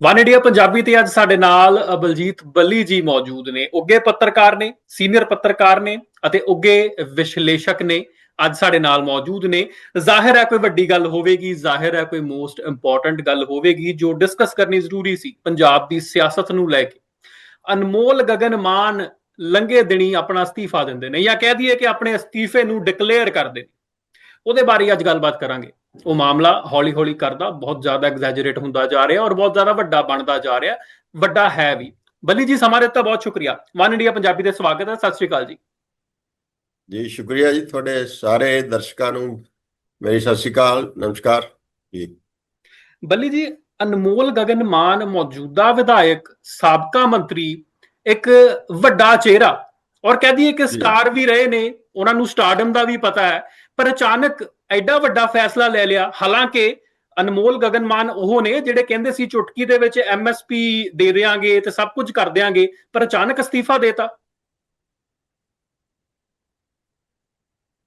One India Punjabi ਤੇ ਅੱਜ ਸਾਡੇ ਨਾਲ ਬਲਜੀਤ ਬੱਲੀ ਜੀ ਮੌਜੂਦ ਨੇ। ਉੱਗੇ ਪੱਤਰਕਾਰ ਨੇ ਸੀਨੀਅਰ ਪੱਤਰਕਾਰ ਨੇ ਅਤੇ ਉੱਗੇ ਵਿਸ਼ਲੇਸ਼ਕ ਨੇ ਅੱਜ ਸਾਡੇ ਨਾਲ ਮੌਜੂਦ ਨੇ। ਜ਼ਾਹਿਰ ਹੈ ਕੋਈ ਵੱਡੀ ਗੱਲ ਹੋਵੇਗੀ, ਜ਼ਾਹਿਰ ਹੈ ਕੋਈ ਮੋਸਟ ਇੰਪੋਰਟੈਂਟ ਗੱਲ ਹੋਵੇਗੀ ਜੋ ਡਿਸਕਸ ਕਰਨੀ ਜ਼ਰੂਰੀ ਸੀ ਪੰਜਾਬ ਦੀ ਸਿਆਸਤ ਨੂੰ ਲੈ ਕੇ। ਅਨਮੋਲ ਗਗਨ ਮਾਨ ਲੰਗੇ ਦਿਨੀ ਆਪਣਾ ਅਸਤੀਫਾ ਦਿੰਦੇ ਨੇ ਜਾਂ ਕਹਿ ਦਈਏ ਕਿ ਆਪਣੇ ਅਸਤੀਫੇ ਨੂੰ ਡਿਕਲੇਅਰ ਕਰਦੇ ਨੇ। ਉਹਦੇ ਬਾਰੇ ਅੱਜ ਗੱਲਬਾਤ ਕਰਾਂਗੇ। ਉਹ ਮਾਮਲਾ ਹੌਲੀ-ਹੌਲੀ ਕਰਦਾ ਬਹੁਤ ਜ਼ਿਆਦਾ ਐਗਜ਼ੈਜਰੇਟ ਹੁੰਦਾ ਜਾ ਰਿਹਾ ਔਰ ਬਹੁਤ ਜ਼ਿਆਦਾ ਵੱਡਾ ਬਣਦਾ ਜਾ ਰਿਹਾ ਵੱਡਾ ਹੈ ਵੀ। ਬੱਲੀ ਜੀ ਸਮਾਂ ਦਿੱਤਾ ਬਹੁਤ ਸ਼ੁਕਰੀਆ। ਵਨ ਇੰਡੀਆ ਪੰਜਾਬੀ ਦੇ ਸਵਾਗਤ ਹੈ ਸਤਿ ਸ਼੍ਰੀ ਅਕਾਲ ਜੀ। ਜੀ ਸ਼ੁਕਰੀਆ ਜੀ ਤੁਹਾਡੇ ਸਾਰੇ ਦਰਸ਼ਕਾਂ ਨੂੰ। ਮੇਰੀ ਸਤਿ ਸ਼੍ਰੀ ਅਕਾਲ ਨਮਸਕਾਰ ਜੀ। ਬੱਲੀ ਜੀ ਅਨਮੋਲ ਗਗਨ ਮਾਨ ਮੌਜੂਦਾ ਵਿਧਾਇਕ ਸਾਬਕਾ ਮੰਤਰੀ ਇੱਕ ਵੱਡਾ ਚਿਹਰਾ। ਔਰ ਕਹਿ ਦਈਏ ਕਿ ਸਟਾਰ ਵੀ ਰਹੇ ਨੇ ਉਹਨਾਂ ਨੂੰ ਸਟਾਰਡਮ ਦਾ ਵੀ ਪਤਾ ਹੈ ਪਰ ਅਚਾਨਕ ਐਡਾ ਵੱਡਾ ਫੈਸਲਾ ਲੈ ਲਿਆ। ਹਾਲਾਂਕਿ ਅਨਮੋਲ ਗਗਨਮਾਨ ਉਹ ਨੇ ਜਿਹੜੇ ਕਹਿੰਦੇ ਸੀ ਚੁਟਕੀ ਦੇ ਵਿੱਚ ਐਮਐਸਪੀ ਦੇ ਦੇਾਂਗੇ ਤੇ ਸਭ ਕੁਝ ਕਰ ਦੇਾਂਗੇ ਪਰ ਅਚਾਨਕ ਅਸਤੀਫਾ ਦੇਤਾ।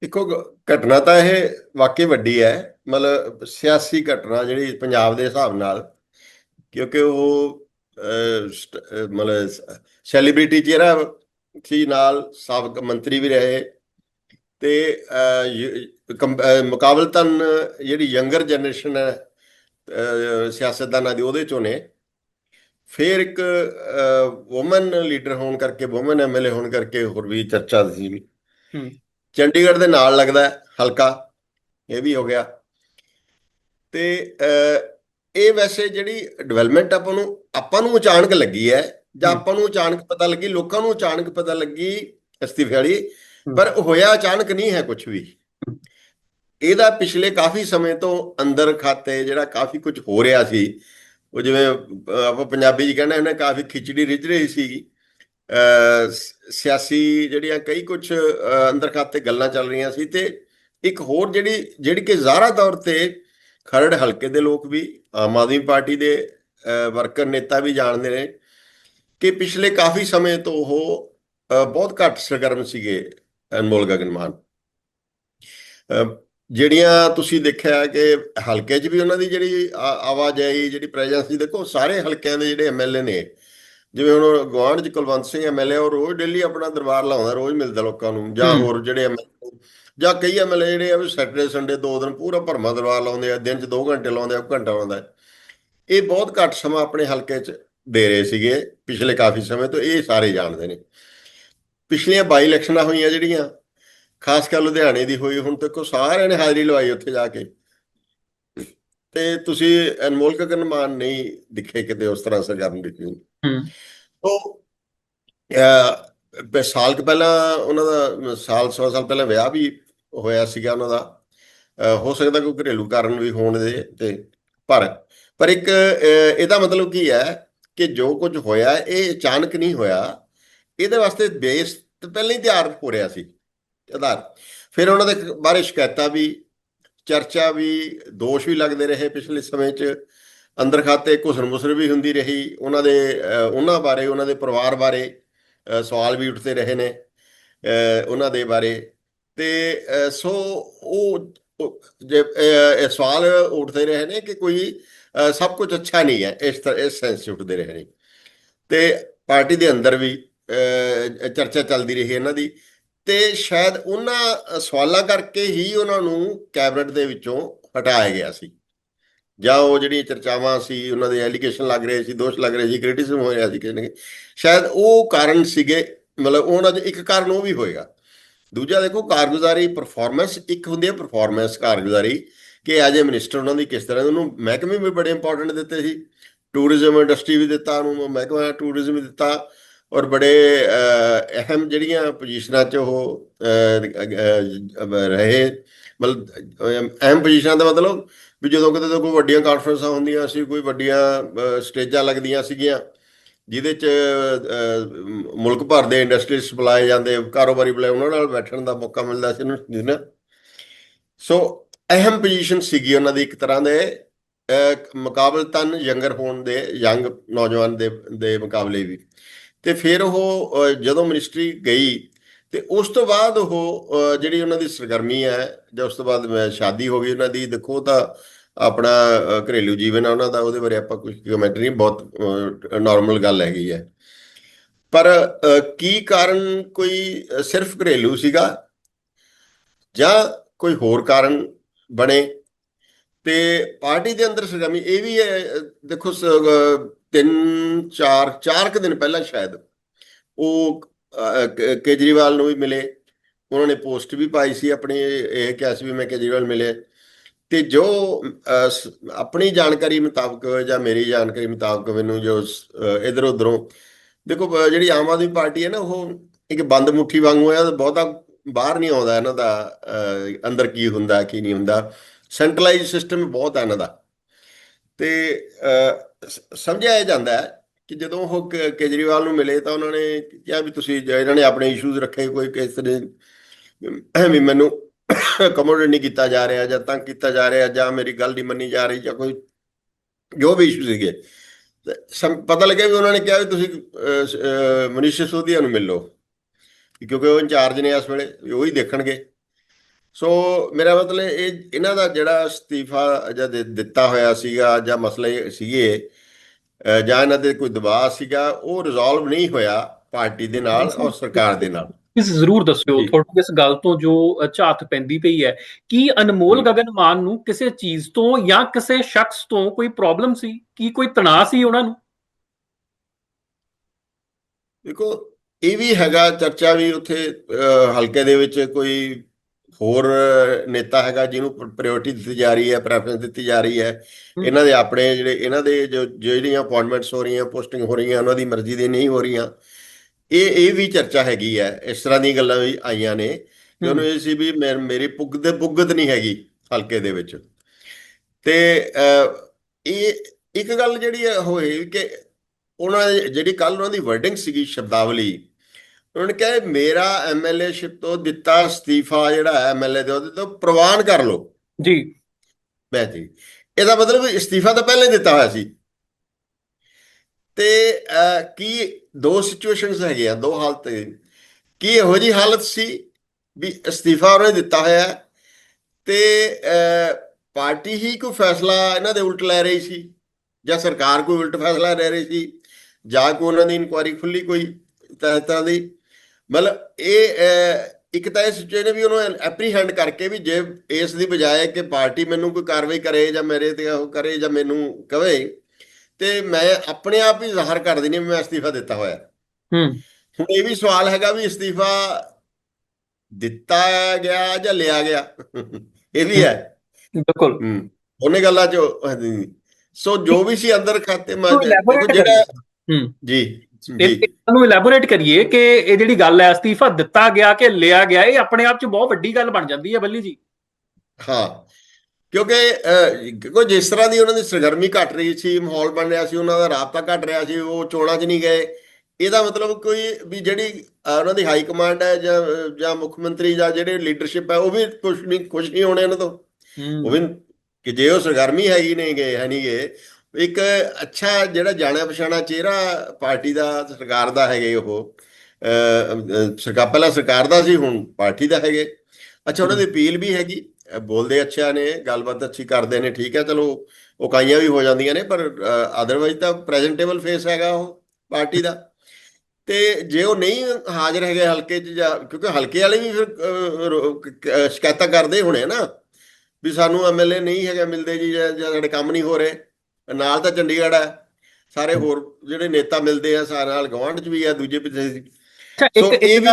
ਦੇਖੋ ਘਟਨਾ ਤਾਂ ਇਹ ਵਾਕਈ ਵੱਡੀ ਹੈ। ਮਤਲਬ ਸਿਆਸੀ ਘਟਨਾ ਜਿਹੜੀ ਪੰਜਾਬ ਦੇ ਹਿਸਾਬ ਨਾਲ ਕਿਉਂਕਿ ਉਹ ਮਤਲਬ ਸੈਲੀਬ੍ਰਿਟੀ ਚਿਹਰਾ ਸੀ ਨਾਲ ਸਾਬਕ ਮੰਤਰੀ ਵੀ ਰਹੇ। ਤੇ ਅਹ, ਮੁਕਾਬਲਤਨ ਜਿਹੜੀ ਯੰਗਰ ਜਨਰੇਸ਼ਨ ਹੈ ਸਿਆਸਤਦਾਨਾਂ ਦੀ ਉਹਦੇ ਚੋਂ ਨੇ। ਫਿਰ ਇੱਕ ਔਮਨ ਲੀਡਰ ਹੋਣ ਕਰਕੇ ਔਮਨ ਐਮਐਲਏ ਹੋਣ ਕਰਕੇ ਹੋਰ ਵੀ ਚਰਚਾ ਸੀ ਹੂੰ। ਚੰਡੀਗੜ੍ਹ ਦੇ ਨਾਲ ਲੱਗਦਾ ਹਲਕਾ ਇਹ ਵੀ ਹੋ ਗਿਆ। ਤੇ ਇਹ ਵੈਸੇ ਜਿਹੜੀ ਡਿਵੈਲਪਮੈਂਟ ਆਪਾਂ ਨੂੰ ਆਪਾਂ ਨੂੰ ਅਚਾਨਕ ਲੱਗੀ ਹੈ ਜਾਂ। ਆਪਾਂ ਨੂੰ ਅਚਾਨਕ ਪਤਾ ਲੱਗੀ ਲੋਕਾਂ ਨੂੰ ਅਚਾਨਕ ਪਤਾ ਲੱਗੀ ਅਸਤੀਫੇ ਵਾਲੀ ਹੂੰ। ਪਰ ਹੋਇਆ ਅਚਾਨਕ ਨਹੀਂ ਹੈ ਕੁਝ ਵੀ। ਇਹਦਾ ਪਿਛਲੇ ਕਾਫੀ ਸਮੇਂ ਤੋਂ ਅੰਦਰ ਖਾਤੇ ਜਿਹੜਾ ਕਾਫੀ ਕੁਝ ਹੋ ਰਿਹਾ ਸੀ, ਉਹ ਜਿਵੇਂ ਆਪਾਂ ਪੰਜਾਬੀ ਜੀ ਕਹਿੰਦੇ ਉਹਨੇ ਕਾਫੀ ਖਿਚੜੀ ਰਿੱਝ ਰਹੀ ਸੀ। ਸਿਆਸੀ ਜਿਹੜੀਆਂ ਕਈ ਕੁਝ ਅੰਦਰ ਖਾਤੇ ਗੱਲਾਂ ਚੱਲ ਰਹੀਆਂ ਸੀ ਤੇ ਇੱਕ ਹੋਰ ਜਿਹੜੀ ਜਿਹੜੀ ਕਿ ਜ਼ਾਹਰਾ ਤੌਰ ਤੇ ਖਰੜ ਹਲਕੇ ਦੇ ਲੋਕ ਵੀ, ਆਮ ਆਦਮੀ ਪਾਰਟੀ ਦੇ ਵਰਕਰ ਨੇਤਾ ਵੀ ਜਾਣਦੇ ਨੇ ਕਿ ਪਿਛਲੇ ਕਾਫੀ ਸਮੇਂ ਤੋਂ ਉਹ ਬਹੁਤ ਘੱਟ ਸਰਗਰਮ ਸੀਗੇ ਅਨਮੋਲ ਗਗਨ ਮਾਨ ਜਿਹੜੀਆਂ ਤੁਸੀਂ ਦੇਖਿਆ ਕਿ ਹਲਕੇ 'ਚ ਵੀ ਉਹਨਾਂ ਦੀ ਜਿਹੜੀ ਆਵਾਜਾਈ ਜਿਹੜੀ ਪ੍ਰੈਜ਼ੈਂਸ ਸੀ ਦੇਖੋ ਸਾਰੇ ਹਲਕਿਆਂ ਦੇ ਜਿਹੜੇ ਐਮਐਲਏ ਨੇ ਜਿਵੇਂ ਹੁਣ ਗੁਆਂਢ 'ਚ ਕੁਲਵੰਤ ਸਿੰਘ ਐਮਐਲਏ ਉਹ ਰੋਜ਼ ਡੇਲੀ ਆਪਣਾ ਦਰਬਾਰ ਲਾਉਂਦਾ ਰੋਜ਼ ਮਿਲਦਾ ਲੋਕਾਂ ਨੂੰ ਜਾਂ। ਹੋਰ ਜਿਹੜੇ ਐਮਐਲਏ ਜਾਂ ਕਈ ਐਮਐਲਏ ਜਿਹੜੇ ਆ ਵੀ ਸੈਟਰਡੇ ਸੰਡੇ ਦੋ ਦਿਨ ਪੂਰਾ ਭਰਮਾ ਦਰਬਾਰ ਲਾਉਂਦੇ ਆ ਦਿਨ 'ਚ 2 ਘੰਟੇ ਲਾਉਂਦੇ ਆ ਇੱਕ ਘੰਟਾ ਲਾਉਂਦਾ। ਇਹ ਬਹੁਤ ਘੱਟ ਸਮਾਂ ਆਪਣੇ ਹਲਕੇ 'ਚ ਦੇ ਰਹੇ ਸੀਗੇ ਪਿਛਲੇ ਕਾਫੀ ਸਮੇਂ ਤੋਂ ਇਹ ਸਾਰੇ ਜਾਣਦੇ ਨੇ ਪਿਛਲੀਆਂ ਬਾਈ ਇਲੈਕਸ਼ਨਾਂ ਹੋਈਆਂ ਜਿਹੜੀਆਂ ਖਾਸ ਕਰ ਲੁਧਿਆਣੇ ਦੀ ਹੋਈ ਹੁਣ ਤੱਕ ਸਾਰਿਆਂ ਨੇ ਹਾਜ਼ਰੀ ਲਵਾਈ ਉੱਥੇ ਜਾ ਕੇ। ਤੇ ਤੁਸੀਂ ਅਨਮੋਲ ਗਗਨ ਮਾਨ ਨਹੀਂ ਦਿਖੇ ਕਿਤੇ ਉਸ ਤਰ੍ਹਾਂ ਸਰਗਰਮ ਦਿਖੇ ਹੂੰ। ਪ- ਸਾਲ ਕੁ ਪਹਿਲਾਂ ਉਹਨਾਂ ਦਾ ਸਾਲ ਸਵਾ ਸਾਲ ਪਹਿਲਾਂ ਵਿਆਹ ਵੀ ਹੋਇਆ ਸੀਗਾ ਉਹਨਾਂ ਦਾ। ਹੋ ਸਕਦਾ ਕੋਈ ਘਰੇਲੂ ਕਾਰਨ ਵੀ ਹੋਣ ਦੇ ਤੇ ਪਰ ਪਰ ਇੱਕ ਇਹਦਾ ਮਤਲਬ ਕੀ ਹੈ ਕਿ ਜੋ ਕੁਝ ਹੋਇਆ ਇਹ ਅਚਾਨਕ ਨਹੀਂ ਹੋਇਆ। ਇਹਦੇ ਵਾਸਤੇ ਬੇਸ ਤਾਂ ਪਹਿਲਾਂ ਹੀ ਤਿਆਰ ਹੋ ਰਿਹਾ ਸੀ। ਆਧਾਰ। ਫਿਰ ਉਹਨਾਂ ਦੇ ਬਾਰੇ ਸ਼ਿਕਾਇਤਾਂ ਵੀ, ਚਰਚਾ ਵੀ, ਦੋਸ਼ ਵੀ ਲੱਗਦੇ ਰਹੇ ਪਿਛਲੇ ਸਮੇਂ 'ਚ। ਅੰਦਰ ਖਾਤੇ ਘੁਸਰ ਮੁਸਰ ਵੀ ਹੁੰਦੀ ਰਹੀ। ਉਹਨਾਂ ਦੇ ਉਹਨਾਂ ਬਾਰੇ, ਉਹਨਾਂ ਦੇ ਪਰਿਵਾਰ ਬਾਰੇ ਸਵਾਲ ਵੀ ਉੱਠਦੇ ਰਹੇ ਨੇ ਉਹਨਾਂ ਦੇ ਬਾਰੇ। ਤੇ ਸੋ ਉਹ ਜੇ ਇਹ ਸਵਾਲ ਉੱਠਦੇ ਰਹੇ ਨੇ ਕਿ ਕੋਈ ਸਭ ਕੁਝ ਅੱਛਾ ਨਹੀਂ ਹੈ, ਇਸ ਤਰ੍ਹਾਂ ਇਸ ਸੈਂਸ 'ਚ ਉੱਠਦੇ ਰਹੇ ਨੇ। ਤੇ ਪਾਰਟੀ ਦੇ ਅੰਦਰ ਵੀ ਚਰਚਾ ਚੱਲਦੀ ਰਹੀ ਇਹਨਾਂ ਦੀ। ਤੇ ਸ਼ਾਇਦ ਉਹਨਾਂ ਸਵਾਲਾਂ ਕਰਕੇ ਹੀ ਉਹਨਾਂ ਨੂੰ ਕੈਬਨਿਟ ਦੇ ਵਿੱਚੋਂ ਹਟਾਇਆ ਗਿਆ ਸੀ। ਜਾਂ ਉਹ ਜਿਹੜੀਆਂ ਚਰਚਾਵਾਂ ਸੀ, ਉਹਨਾਂ ਦੇ ਐਲੀਗੇਸ਼ਨ ਲੱਗ ਰਹੇ ਸੀ, ਦੋਸ਼ ਲੱਗ ਰਹੇ ਸੀ ਕ੍ਰਿਟਿਸਿਜ਼ਮ ਹੋ ਰਿਹਾ ਸੀ ਕਿਸੇ ਨੇ। ਸ਼ਾਇਦ ਉਹ ਕਾਰਨ ਸੀਗੇ, ਮਤਲਬ ਉਹਨਾਂ 'ਚ ਇੱਕ ਕਾਰਨ ਉਹ ਵੀ ਹੋਏਗਾ। ਦੂਜਾ ਦੇਖੋ, ਕਾਰਗੁਜ਼ਾਰੀ ਪਰਫਾਰਮੈਂਸ ਇੱਕ ਹੁੰਦੀ ਹੈ ਪਰਫਾਰਮੈਂਸ ਕਾਰਗੁਜ਼ਾਰੀ, ਕਿ ਐਜ ਏ ਮਿਨਿਸਟਰ ਉਹਨਾਂ ਦੀ ਕਿਸ ਤਰ੍ਹਾਂ ਉਹਨੂੰ ਮਹਿਕਮੇ ਵੀ ਬੜੇ ਇੰਪੋਰਟੈਂਟ ਦਿੱਤੇ ਸੀ। ਟੂਰਿਜ਼ਮ ਇੰਡਸਟਰੀ ਵੀ ਦਿੱਤਾ, ਉਹਨੂੰ ਮਹਿਕਮਾ ਟੂਰਿਜ਼ਮ ਵੀ ਦਿੱਤਾ। ਔਰ ਬੜੇ ਅਹਿਮ ਜਿਹੜੀਆਂ ਪੋਜੀਸ਼ਨਾਂ 'ਚ ਉਹ ਰਹੇ। ਮਤਲਬ ਅਹਿਮ ਪੋਜੀਸ਼ਨਾਂ ਦਾ ਮਤਲਬ ਵੀ ਜਦੋਂ ਕਿਤੇ ਕੋਈ ਵੱਡੀਆਂ ਕਾਨਫਰੰਸਾਂ ਹੁੰਦੀਆਂ ਸੀ, ਕੋਈ ਵੱਡੀਆਂ ਸਟੇਜਾਂ ਲੱਗਦੀਆਂ ਸੀਗੀਆਂ, ਜਿਹਦੇ 'ਚ ਮੁਲਕ ਭਰ ਦੇ ਇੰਡਸਟਰੀਜ਼ ਬੁਲਾਏ ਜਾਂਦੇ, ਕਾਰੋਬਾਰੀ ਬੁਲਾਏ, ਉਹਨਾਂ ਨਾਲ ਬੈਠਣ ਦਾ ਮੌਕਾ ਮਿਲਦਾ ਸੀ ਉਹਨੂੰ ਨਾ ਸੋ ਅਹਿਮ ਪੋਜੀਸ਼ਨ ਸੀਗੀ ਉਹਨਾਂ ਦੀ ਇੱਕ ਤਰ੍ਹਾਂ ਦੇ ਮੁਕਾਬਲਤਨ, ਯੰਗਰ ਹੋਣ ਦੇ, ਯੰਗ ਨੌਜਵਾਨ ਦੇ ਦੇ ਮੁਕਾਬਲੇ ਵੀ। ਤੇ ਫਿਰ ਉਹ ਜਦੋਂ ਮਿਨਿਸਟਰੀ ਗਈ, ਤੇ ਉਸ ਤੋਂ ਬਾਅਦ ਉਹ ਜਿਹੜੀ ਉਹਨਾਂ ਦੀ ਸਰਗਰਮੀ ਹੈ, ਜਾਂ ਉਸ ਤੋਂ ਬਾਅਦ ਸ਼ਾਦੀ ਹੋ ਗਈ ਉਹਨਾਂ ਦੀ, ਦੇਖੋ ਤਾਂ ਆਪਣਾ ਘਰੇਲੂ ਜੀਵਨ ਆ ਉਹਨਾਂ ਦਾ, ਉਹਦੇ ਬਾਰੇ ਆਪਾਂ ਕੁਝ ਕਮੈਂਟ ਨਹੀਂ, ਬਹੁਤ ਨਾਰਮਲ ਗੱਲ ਹੈਗੀ ਹੈ। ਪਰ ਕੀ ਕਾਰਨ ਕੋਈ ਸਿਰਫ ਘਰੇਲੂ ਸੀਗਾ? ਜਾਂ ਕੋਈ ਹੋਰ ਕਾਰਨ ਬਣੇ? ਤੇ ਪਾਰਟੀ ਦੇ ਅੰਦਰ ਸਰਗਰਮੀ, ਇਹ ਵੀ ਹੈ, ਦੇਖੋ ਤਿੰਨ ਚਾਰ ਚਾਰ ਕੁ ਦਿਨ ਪਹਿਲਾਂ ਸ਼ਾਇਦ ਉਹ ਕੇਜਰੀਵਾਲ ਨੂੰ ਵੀ ਮਿਲੇ। ਉਹਨਾਂ ਨੇ ਪੋਸਟ ਵੀ ਪਾਈ ਸੀ ਆਪਣੀ, ਇਹ ਕਿਹਾ ਸੀ ਵੀ ਮੈਂ ਕੇਜਰੀਵਾਲ ਮਿਲੇ ਤੇ ਜੋ ਆਪਣੀ ਜਾਣਕਾਰੀ ਮੁਤਾਬਕ ਜਾਂ ਮੇਰੀ ਜਾਣਕਾਰੀ ਮੁਤਾਬਕ ਮੈਨੂੰ ਜੋ ਇਧਰ ਉਧਰੋਂ ਦੇਖੋ ਜਿਹੜੀ ਆਮ ਆਦਮੀ ਪਾਰਟੀ ਹੈ ਨਾ, ਉਹ ਇੱਕ ਬੰਦ ਮੁੱਠੀ ਵਾਂਗੂ ਹੈ, ਬਹੁਤਾ ਬਾਹਰ ਨਹੀਂ ਆਉਂਦਾ ਇਹਨਾਂ ਦਾ ਅੰਦਰ ਕੀ ਹੁੰਦਾ, ਕੀ ਨਹੀਂ ਹੁੰਦਾ। ਸੈਂਟਰਲਾਈਜ਼ ਸਿਸਟਮ ਬਹੁਤ ਹੈ ਇਹਨਾਂ ਦਾ। ਤੇ ਸਮਝਿਆ ਇਹ ਜਾਂਦਾ ਹੈ ਕਿ ਜਦੋਂ ਉਹ ਕੇਜਰੀਵਾਲ ਨੂੰ ਮਿਲੇ ਤਾਂ ਉਹਨਾਂ ਨੇ ਕਿਹਾ ਵੀ ਤੁਸੀਂ ਇਹਨਾਂ ਨੇ ਆਪਣੇ ਇਸ਼ੂਜ਼ ਰੱਖੇ, ਕੋਈ ਕਿਸ ਤਰ੍ਹਾਂ ਵੀ ਮੈਨੂੰ ਕਮੋਡੇਟ ਨਹੀਂ ਕੀਤਾ ਜਾ ਰਿਹਾ ਜਾਂ ਤੰਗ ਕੀਤਾ ਜਾ ਰਿਹਾ ਜਾਂ ਮੇਰੀ ਗੱਲ ਨਹੀਂ ਮੰਨੀ ਜਾ ਰਹੀ ਜਾਂ ਕੋਈ ਜੋ ਵੀ ਇਸ਼ੂ ਸੀਗੇ। ਤੇ ਸਮ- ਪਤਾ ਲੱਗਿਆ ਵੀ ਉਹਨਾਂ ਨੇ ਕਿਹਾ ਵੀ ਤੁਸੀਂ ਮਨੀਸ਼ ਸਿਸੋਦੀਆ ਨੂੰ ਮਿਲ ਲਓ। ਕਿਉਂਕਿ ਉਹ ਇੰਚਾਰਜ ਨੇ ਇਸ ਵੇਲੇ, ਵੀ ਉਹ ਦੇਖਣਗੇ। ਸੋ ਮੇਰਾ ਮਤਲਬ ਇਹ ਇਹਨਾਂ ਦਾ ਜਿਹੜਾ ਅਸਤੀਫਾ ਜਾਂ ਦਿੱਤਾ ਹੋਇਆ ਸੀਗਾ ਜਾਂ ਮਸਲੇ ਸੀਗੇ ਜਾਂ ਇਹਨਾਂ ਦੇ ਕੋਈ ਦਬਾਅ ਸੀਗਾ ਉਹ ਰਿਜ਼ੋਲਵ ਨਹੀਂ ਹੋਇਆ ਪਾਰਟੀ ਦੇ ਨਾਲ ਔਰ ਸਰਕਾਰ ਦੇ ਨਾਲ ਇਸ ਜ਼ਰੂਰ ਦੱਸਿਓ। ਤੁਹਾਡੀ ਇਸ ਗੱਲ ਤੋਂ ਜੋ ਝਾਤ ਪੈਂਦੀ ਪਈ ਹੈ ਕੀ ਅਨਮੋਲ। ਗਗਨ ਮਾਨ ਨੂੰ ਕਿਸੇ ਚੀਜ਼ ਤੋਂ ਜਾਂ ਕਿਸੇ ਸ਼ਖਸ ਤੋਂ ਕੋਈ ਪ੍ਰੋਬਲਮ ਸੀ ਕੀ ਕੋਈ ਤਣਾਅ ਸੀ ਉਹਨਾਂ ਨੂੰ ਦੇਖੋ ਇਹ ਵੀ ਹੈਗਾ ਚਰਚਾ ਵੀ ਉੱਥੇ ਹਲਕੇ ਦੇ ਵਿੱਚ ਕੋਈ ਹੋਰ ਨੇਤਾ ਹੈਗਾ ਜਿਹਨੂੰ ਪ੍ਰਾਇੋਰਟੀ ਦਿੱਤੀ ਜਾ ਰਹੀ ਹੈ ਪ੍ਰੈਫਰੈਂਸ ਦਿੱਤੀ ਜਾ ਰਹੀ ਹੈ। ਇਹਨਾਂ ਦੇ ਆਪਣੇ ਜਿਹੜੇ ਇਹਨਾਂ ਦੇ ਜੋ ਜਿਹੜੀਆਂ ਅਪਾਇੰਟਮੈਂਟਸ ਹੋ ਰਹੀਆਂ ਪੋਸਟਿੰਗ ਹੋ ਰਹੀਆਂ ਉਹਨਾਂ ਦੀ ਮਰਜ਼ੀ ਦੀ ਨਹੀਂ ਹੋ ਰਹੀਆਂ। ਇਹ ਇਹ ਵੀ ਚਰਚਾ ਹੈਗੀ ਹੈ। ਇਸ ਤਰ੍ਹਾਂ ਦੀਆਂ ਗੱਲਾਂ ਵੀ ਆਈਆਂ ਨੇ। ਕਿ ਉਹਨੂੰ ਇਹ ਸੀ ਵੀ ਮੇਰੀ ਪੁੱਗਤ ਪੁੱਗਤ ਨਹੀਂ ਹੈਗੀ ਹਲਕੇ ਦੇ ਵਿੱਚ। ਤੇ ਇਹ ਇੱਕ ਗੱਲ ਜਿਹੜੀ ਹੋਈ ਕਿ ਉਹਨਾਂ ਜਿਹੜੀ ਕੱਲ ਉਹਨਾਂ ਦੀ ਵਰਡਿੰਗ ਸੀਗੀ ਸ਼ਬਦਾਵਲੀ ਉਹਨਾਂ ਕਿਹਾ ਮੇਰਾ ਐਮਐਲਏਸ਼ਿਪ ਤੋਂ ਦਿੱਤਾ ਅਸਤੀਫਾ ਜਿਹੜਾ ਹੈ ਐਮਐਲਏ ਦੇ ਉਹਦੇ ਤੋਂ ਪ੍ਰਵਾਨ ਕਰ ਲਓ। ਜੀ। ਮੈਂ ਜੀ ਇਹਦਾ ਮਤਲਬ ਅਸਤੀਫਾ ਤਾਂ ਪਹਿਲਾਂ ਹੀ ਦਿੱਤਾ ਹੋਇਆ ਸੀ। ਤੇ ਕੀ ਦੋ ਸਿਚੁਏਸ਼ਨਸ ਹੈਗੀਆਂ ਦੋ ਹਾਲਤ ਕੀ ਇਹੋ ਜੀ ਹਾਲਤ ਸੀ ਵੀ ਅਸਤੀਫਾ ਉਹਨੇ ਦਿੱਤਾ ਹੋਇਆ ਤੇ ਪਾਰਟੀ ਹੀ ਕੋਈ ਫੈਸਲਾ ਇਹਨਾਂ ਦੇ ਉਲਟ ਲੈ ਰਹੀ ਸੀ? ਜਾਂ ਸਰਕਾਰ ਕੋਈ ਉਲਟ ਫੈਸਲਾ ਲੈ ਰਹੀ ਸੀ? ਜਾਂ ਕੋਈ ਉਹਨਾਂ ਦੀ ਇਨਕੁਆਇਰੀ ਖੁੱਲੀ ਕੋਈ ਤਰ੍ਹਾਂ ਦੀ? ਮਤਲਬ ਇਹ ਇੱਕ ਤਾਂ ਇਹ ਸਿਚੁਏਸ਼ਨ ਵੀ ਉਹਨੂੰ ਐਪਰੀਹੈਂਡ ਕਰਕੇ ਵੀ ਜੇ ਇਸ ਦੀ ਬਜਾਏ ਕਿ ਪਾਰਟੀ ਮੈਨੂੰ ਕੋਈ ਕਾਰਵਾਈ ਕਰੇ ਜਾਂ ਮੇਰੇ ਤੇ ਉਹ ਕਰੇ ਜਾਂ ਮੈਨੂੰ ਕਵੇ ਤੇ ਮੈਂ ਆਪਣੇ ਆਪ ਹੀ ਜ਼ਾਹਰ ਕਰ ਵੀ ਮੈਂ ਅਸਤੀਫਾ ਦਿੱਤਾ ਹੋਇਆ। ਹੂੰ। ਹੁਣ ਇਹ ਵੀ ਸਵਾਲ ਹੈਗਾ ਵੀ ਅਸਤੀਫਾ ਦਿੱਤਾ ਗਿਆ ਜਾਂ ਲਿਆ ਗਿਆ? ਇਹ ਵੀ ਹੈ। ਬਿਲਕੁਲ। ਹੂੰ। ਉਹਨੇ ਗੱਲਾਂ ਚ ਸੋ ਜੋ ਵੀ ਸੀ ਅੰਦਰ ਖਾਤੇ ਮਾ ਜਿਹੜਾ ਜੀ। ਨੂੰ ਇਲੈਬੋਰੇਟ ਕਰੀਏ ਕਿ ਇਹ ਜਿਹੜੀ ਗੱਲ ਹੈ ਅਸਤੀਫਾ ਦਿੱਤਾ ਗਿਆ ਕਿ ਲਿਆ ਗਿਆ ਇਹ ਆਪਣੇ ਆਪ 'ਚ ਬਹੁਤ ਵੱਡੀ ਗੱਲ ਬਣ ਜਾਂਦੀ ਹੈ ਬੱਲੀ ਜੀ। ਹਾਂ ਕਿਉਂਕਿ ਕਿਉਂਕਿ ਜਿਸ ਤਰ੍ਹਾਂ ਦੀ ਉਹਨਾਂ ਦੀ ਸਰਗਰਮੀ ਘਟ ਰਹੀ ਸੀ ਮਾਹੌਲ ਬਣ ਰਿਹਾ ਸੀ ਉਹਨਾਂ ਦਾ ਰਾਬਤਾ ਘਟ ਰਿਹਾ ਸੀ ਉਹ ਚੋਣਾਂ 'ਚ ਨਹੀਂ ਗਏ। ਇਹਦਾ ਮਤਲਬ ਕੋਈ ਵੀ ਜਿਹੜੀ ਉਹਨਾਂ ਦੀ ਹਾਈ ਕਮਾਂਡ ਹੈ ਜਾਂ ਜਾਂ ਮੁੱਖ ਮੰਤਰੀ ਜਾਂ ਜਿਹੜੇ ਲੀਡਰਸ਼ਿਪ ਹੈ ਉਹ ਵੀ ਕੁਝ ਨਹੀਂ ਖੁਸ਼ ਨਹੀਂ ਹੋਣੇ ਇਹਨਾਂ ਤੋਂ। ਉਹ ਵੀ ਕਿ ਜੇ ਉਹ ਸਰਗਰਮੀ ਹੈਗੀ ਨਹੀਂ ਗਏ ਹੈ ਨਹੀਂ ਗਏ ਇੱਕ ਅੱਛਾ ਜਿਹੜਾ ਜਾਣਿਆ ਪਛਾਣਾ ਚਿਹਰਾ ਪਾਰਟੀ ਦਾ ਸਰਕਾਰ ਦਾ ਹੈਗੇ ਉਹ ਅਹ, ਸਰਕਾਰ ਪਹਿਲਾਂ ਸਰਕਾਰ ਦਾ ਸੀ ਹੁਣ ਪਾਰਟੀ ਦਾ ਹੈਗੇ। ਅੱਛਾ ਉਹਨਾਂ ਦੀ ਅਪੀਲ ਵੀ ਹੈਗੀ। ਬੋਲਦੇ ਅੱਛਾ ਨੇ ਗੱਲਬਾਤ ਅੱਛੀ ਕਰਦੇ ਨੇ ਠੀਕ ਹੈ ਚਲੋ ਉਕਾਈਆਂ ਵੀ ਹੋ ਜਾਂਦੀਆਂ ਨੇ ਪਰ ਅਦਰਵਾਈਜ਼ ਤਾਂ ਪ੍ਰੈਜ਼ੈਂਟੇਬਲ ਫੇਸ ਹੈਗਾ ਉਹ ਪਾਰਟੀ ਦਾ। ਤੇ ਜੇ ਉਹ ਨਹੀਂ ਹਾਜ਼ਰ ਹੈਗੇ ਹਲਕੇ 'ਚ ਜਾਂ ਕਿਉਂਕਿ ਹਲਕੇ ਵਾਲੇ ਵੀ ਫਿਰ ਸ਼ਿਕਾਇਤਾਂ ਕਰਦੇ ਹੋਣੇ ਨਾ ਵੀ ਸਾਨੂੰ ਐਮਐਲਏ ਨਹੀਂ ਹੈਗਾ ਮਿਲਦੇ ਜੀ ਜਾਂ ਜਾਂ ਸਾਡੇ ਕੰਮ ਨਹੀਂ ਹੋ ਰਹੇ। ਨਾਲ ਤਾਂ ਚੰਡੀਗੜ੍ਹ ਹੈ। ਸਾਰੇ ਹੋਰ ਜਿਹੜੇ ਨੇਤਾ ਮਿਲਦੇ ਆ ਸਾਰੇ ਨਾਲ ਗਵਾਂਢ 'ਚ ਵੀ ਆ ਦੂਜੇ ਪਿੱਛੇ ਅੱਛਾ ਸੋ ਇੱਕ ਇਹ ਵੀ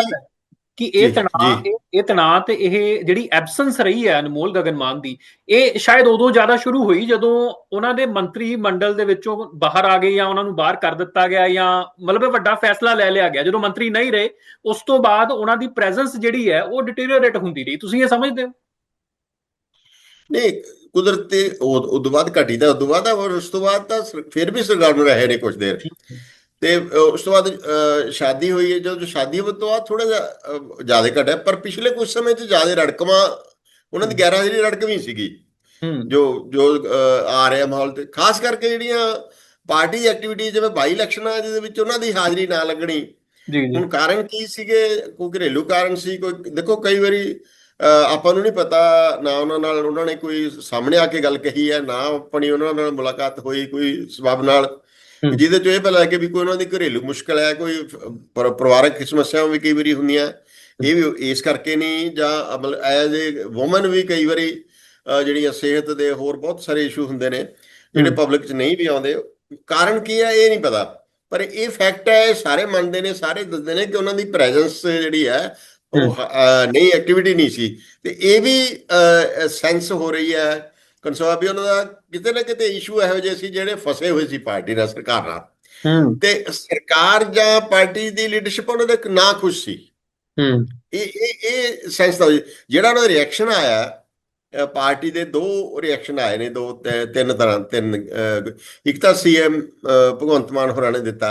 ਕਿ ਇਹ ਤਣਾਅ। ਇਹ ਤਣਾਅ ਤੇ ਇਹ ਜਿਹੜੀ ਐਬਸੈਂਸ ਰਹੀ ਹੈ ਅਨਮੋਲ ਗਗਨ ਮਾਨ ਦੀ ਇਹ ਸ਼ਾਇਦ ਉਦੋਂ ਜ਼ਿਆਦਾ ਸ਼ੁਰੂ ਹੋਈ ਜਦੋਂ ਉਹਨਾਂ ਦੇ ਮੰਤਰੀ ਮੰਡਲ ਦੇ ਵਿੱਚੋਂ ਬਾਹਰ ਆ ਗਏ ਜਾਂ ਉਹਨਾਂ ਨੂੰ ਬਾਹਰ ਕਰ ਦਿੱਤਾ ਗਿਆ ਜਾਂ ਮਤਲਬ ਇਹ ਵੱਡਾ ਫੈਸਲਾ ਲੈ ਲਿਆ ਗਿਆ। ਜਦੋਂ ਮੰਤਰੀ ਨਹੀਂ ਰਹੇ ਉਸ ਤੋਂ ਬਾਅਦ ਉਹਨਾਂ ਦੀ ਪ੍ਰੈਜ਼ੈਂਸ ਜਿਹੜੀ ਹੈ ਉਹ ਡਿਟੀਰੀਓਰੇਟ ਹੁੰਦੀ ਰਹੀ। ਤੁਸੀਂ ਇਹ ਸਮਝਦੇ ਹੋ? ਨਹੀਂ ਕੁਦਰਤੀ ਉਹ ਉਦੋਂ ਬਾਅਦ ਘਟੀ ਤਾਂ ਬਾਅਦ ਔਰ ਉਸ ਤੋਂ ਬਾਅਦ ਤਾਂ ਫਿਰ ਵੀ ਸਰਕਾਰ ਨੂੰ ਰਹੇ ਨੇ ਕੁਝ ਦੇਰ। ਤੇ ਉਸ ਤੋਂ ਬਾਅਦ ਸ਼ਾਦੀ ਹੋਈ ਹੈ ਜਦੋਂ ਸ਼ਾਦੀ ਤੋਂ ਬਾਅਦ ਥੋੜਾ ਜ਼ਿਆਦਾ ਘਟਿਆ ਪਰ ਪਿਛਲੇ ਕੁਝ ਸਮੇਂ 'ਚ ਜ਼ਿਆਦਾ ਰੜਕਵਾਂ ਉਹਨਾਂ ਦੀ ਗੈਰਾਂ ਜਿਹੜੀ ਰੜਕਵੀਂ ਸੀਗੀ। ਜੋ ਜੋ ਆ ਰਿਹਾ ਮਾਹੌਲ ਤੇ ਖਾਸ ਕਰਕੇ ਜਿਹੜੀਆਂ ਪਾਰਟੀ ਐਕਟੀਵਿਟੀ ਜਿਵੇਂ ਬਾਈ ਇਲੈਕਸ਼ਨਾਂ ਜਿਹਦੇ ਵਿੱਚ ਉਹਨਾਂ ਦੀ ਹਾਜ਼ਰੀ ਨਾ ਲੱਗਣੀ। ਜੀ ਜੀ। ਹੁਣ ਕਾਰਨ ਕੀ ਸੀਗੇ? ਕੋਈ ਘਰੇਲੂ ਕਾਰਨ ਸੀ? ਕੋਈ ਦੇਖੋ ਕਈ ਵਾਰੀ ਆਪਾਂ ਨੂੰ ਨਹੀਂ ਪਤਾ ਨਾ ਉਹਨਾਂ ਨਾਲ ਉਹਨਾਂ ਨੇ ਕੋਈ ਸਾਹਮਣੇ ਆ ਕੇ ਗੱਲ ਕਹੀ ਹੈ ਨਾ ਆਪਣੀ ਉਹਨਾਂ ਨਾਲ ਮੁਲਾਕਾਤ ਹੋਈ ਕੋਈ ਸਬਬ ਨਾਲ। ਜਿਹਦੇ ਚੋਂ ਇਹ ਪਤਾ ਲੱਗੇ ਵੀ ਕੋਈ ਉਹਨਾਂ ਦੀ ਘਰੇਲੂ ਮੁਸ਼ਕਲ ਹੈ ਕੋਈ ਪਰਿਵਾਰਕ ਸਮੱਸਿਆਵਾਂ ਵੀ ਕਈ ਵਾਰੀ ਹੁੰਦੀਆਂ ਇਹ ਵੀ ਇਸ ਕਰਕੇ ਨਹੀਂ ਜਾਂ ਮਤਲਬ ਐਜ਼ ਏ ਔਮਨ ਵੀ ਕਈ ਵਾਰੀ ਜਿਹੜੀਆਂ ਸਿਹਤ ਦੇ ਹੋਰ ਬਹੁਤ ਸਾਰੇ ਇਸ਼ੂ ਹੁੰਦੇ ਨੇ ਜਿਹੜੇ। ਪਬਲਿਕ 'ਚ ਨਹੀਂ ਵੀ ਆਉਂਦੇ ਕਾਰਨ ਕੀ ਹੈ ਇਹ ਨਹੀਂ ਪਤਾ ਪਰ ਇਹ ਫੈਕਟ ਹੈ ਇਹ ਸਾਰੇ ਮੰਨਦੇ ਨੇ ਸਾਰੇ ਦੱਸਦੇ ਨੇ ਕਿ ਉਹਨਾਂ ਦੀ ਪ੍ਰੈਜ਼ੈਂਸ ਜਿਹੜੀ ਹੈ ਉਹ ਨਹੀਂ ਐਕਟੀਵਿਟੀ ਨਹੀਂ ਸੀ। ਤੇ ਇਹ ਵੀ ਸੈਂਸ ਹੋ ਰਹੀ ਹੈ। ਕਨਸਰਵਾ ਵੀ ਉਹਨਾਂ ਦਾ ਕਿਤੇ ਨਾ ਕਿਤੇ ਇਸ਼ੂ ਇਹੋ ਜਿਹੇ ਸੀ ਜਿਹੜੇ ਫਸੇ ਹੋਏ ਸੀ ਪਾਰਟੀ ਨਾਲ ਸਰਕਾਰ ਨਾਲ। ਤੇ ਸਰਕਾਰ ਜਾਂ ਪਾਰਟੀ ਦੀ ਲੀਡਰਸ਼ਿਪ ਉਹਨਾਂ ਦੇ ਨਾ ਖੁਸ਼ ਸੀ। ਹੂੰ। ਇਹ ਇਹ ਇਹ ਸੈਂਸ ਦਾ ਜਿਹੜਾ ਉਹਨਾਂ ਦਾ ਰਿਐਕਸ਼ਨ ਆਇਆ ਪਾਰਟੀ ਦੇ ਦੋ ਰਿਐਕਸ਼ਨ ਆਏ ਨੇ ਦੋ ਤਿੰਨ ਤਰ੍ਹਾਂ ਤਿੰਨ ਇੱਕ ਤਾਂ ਸੀਐਮ ਭਗਵੰਤ ਮਾਨ ਹੋਰਾਂ ਨੇ ਦਿੱਤਾ।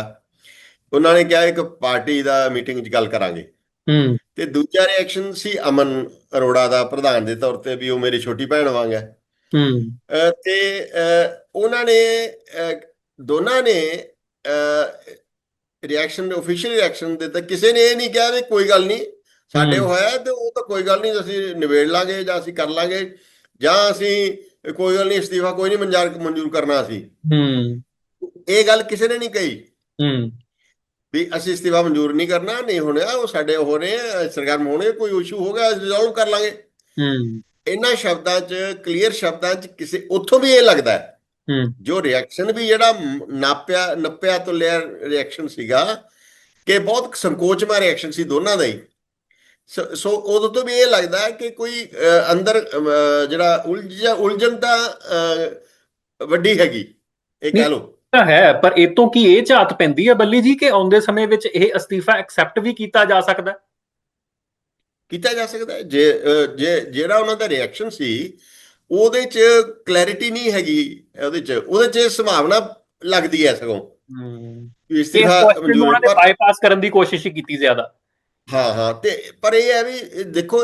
ਉਹਨਾਂ ਨੇ ਕਿਹਾ ਇੱਕ ਪਾਰਟੀ ਦਾ ਮੀਟਿੰਗ 'ਚ ਗੱਲ ਕਰਾਂਗੇ। ਹੂੰ। ਤੇ ਦੂਜਾ ਰਿਐਕਸ਼ਨ ਸੀ ਅਮਨ ਅਰੋੜਾ ਦਾ ਪ੍ਰਧਾਨ ਦੇ ਤੌਰ ਤੇ ਵੀ ਉਹ ਮੇਰੀ ਛੋਟੀ ਭੈਣ ਵਾਂਗ ਹੈ। ਹੂੰ। ਤੇ ਉਹਨਾਂ ਨੇ ਦੋਨਾਂ ਨੇ ਰਿਐਕਸ਼ਨ ਆਫੀਸ਼ੀਅਲ ਰਿਐਕਸ਼ਨ ਦਿੱਤਾ ਕਿਸੇ ਨੇ ਇਹ ਨਹੀਂ ਕਿਹਾ ਵੀ ਕੋਈ ਗੱਲ ਨਹੀਂ ਸਾਡੇ। ਹੋਇਆ ਤੇ ਉਹ ਤਾਂ ਕੋਈ ਗੱਲ ਨਹੀਂ ਅਸੀਂ ਨਿਬੇੜ ਲਾਂਗੇ ਜਾਂ ਅਸੀਂ ਕਰ ਲਾਂਗੇ ਜਾਂ ਅਸੀਂ ਕੋਈ ਗੱਲ ਨਹੀਂ ਅਸਤੀਫਾ ਕੋਈ ਨਹੀਂ ਮਨਜ਼ਾਰ ਕਰਨਾ ਅਸੀਂ। ਹੂੰ। ਇਹ ਗੱਲ ਕਿਸੇ ਨੇ ਨਹੀਂ ਕਹੀ। ਹੂੰ। ਵੀ ਅਸੀਂ ਅਸਤੀਫਾ ਮਨਜ਼ੂਰ ਨਹੀਂ ਕਰਨਾ ਨਹੀਂ ਹੋਣਾ ਉਹ ਸਾਡੇ ਹੋ ਸਰਕਾਰ में ਹੋਣੇ ਕੋਈ ਇਸ਼ੂ ਹੋਗਾ ਰਿਜ਼ੋਲਵ ਕਰ ਲਾਂਗੇ। ਹੂੰ। ਇਹਨਾਂ ਸ਼ਬਦਾਂ 'ਚ ਕਲੀਅਰ ਸ਼ਬਦਾਂ 'ਚ ਕਿਸੇ ਉੱਥੋਂ ਵੀ ਇਹ ਲੱਗਦਾ ਹੈ। ਜੋ ਰਿਐਕਸ਼ਨ ਵੀ ਜਿਹੜਾ ਨਾਪਿਆ ਨੱਪਿਆ ਤੋਂ ਲਿਆ ਰਿਐਕਸ਼ਨ ਸੀਗਾ ਕਿ ਬਹੁਤ ਸੰਕੋਚਮਾ ਰਿਐਕਸ਼ਨ ਸੀ ਦੋਨਾਂ ਦਾ ਹੀ। ਸੋ ਸੋ ਉਦੋਂ ਤੋਂ ਵੀ ਇਹ ਲੱਗਦਾ ਹੈ ਕਿ ਕੋਈ ਅੰਦਰ ਜਿਹੜਾ ਉਲਝਾ ਉਲਝਣ ਤਾਂ ਅਹ, ਵੱਡੀ ਹੈਗੀ। ਇਹ ਕਹਿ ਲਓ। ਤਾਂ ਹੈ ਪਰ ਇਹ ਤੋਂ ਕੀ ਇਹ ਝਾਤ ਪੈਂਦੀ ਹੈ ਬੱਲੀ ਜੀ ਕਿ ਆਉਂਦੇ ਸਮੇਂ ਵਿੱਚ ਇਹ ਅਸਤੀਫਾ ਐਕਸੈਪਟ ਵੀ ਕੀਤਾ ਜਾ ਸਕਦਾ? ਕੀਤਾ ਜਾ ਸਕਦਾ ਜੇ ਜੇ ਜਿਹੜਾ ਉਹਨਾਂ ਦਾ ਰਿਐਕਸ਼ਨ ਸੀ ਉਹਦੇ 'ਚ ਕਲੈਰਿਟੀ ਨਹੀਂ ਹੈਗੀ ਉਹਦੇ 'ਚ। ਉਹਦੇ 'ਚ ਸੰਭਾਵਨਾ ਲੱਗਦੀ ਹੈ ਸਗੋਂ। ਇਸ ਨੂੰ ਮਨਜ਼ੂਰ ਪਰ ਬਾਈਪਾਸ ਕਰਨ ਦੀ ਕੋਸ਼ਿਸ਼ ਕੀਤੀ ਜ਼ਿਆਦਾ। ਹਾਂ ਹਾਂ। ਤੇ ਪਰ ਇਹ ਹੈ ਵੀ ਦੇਖੋ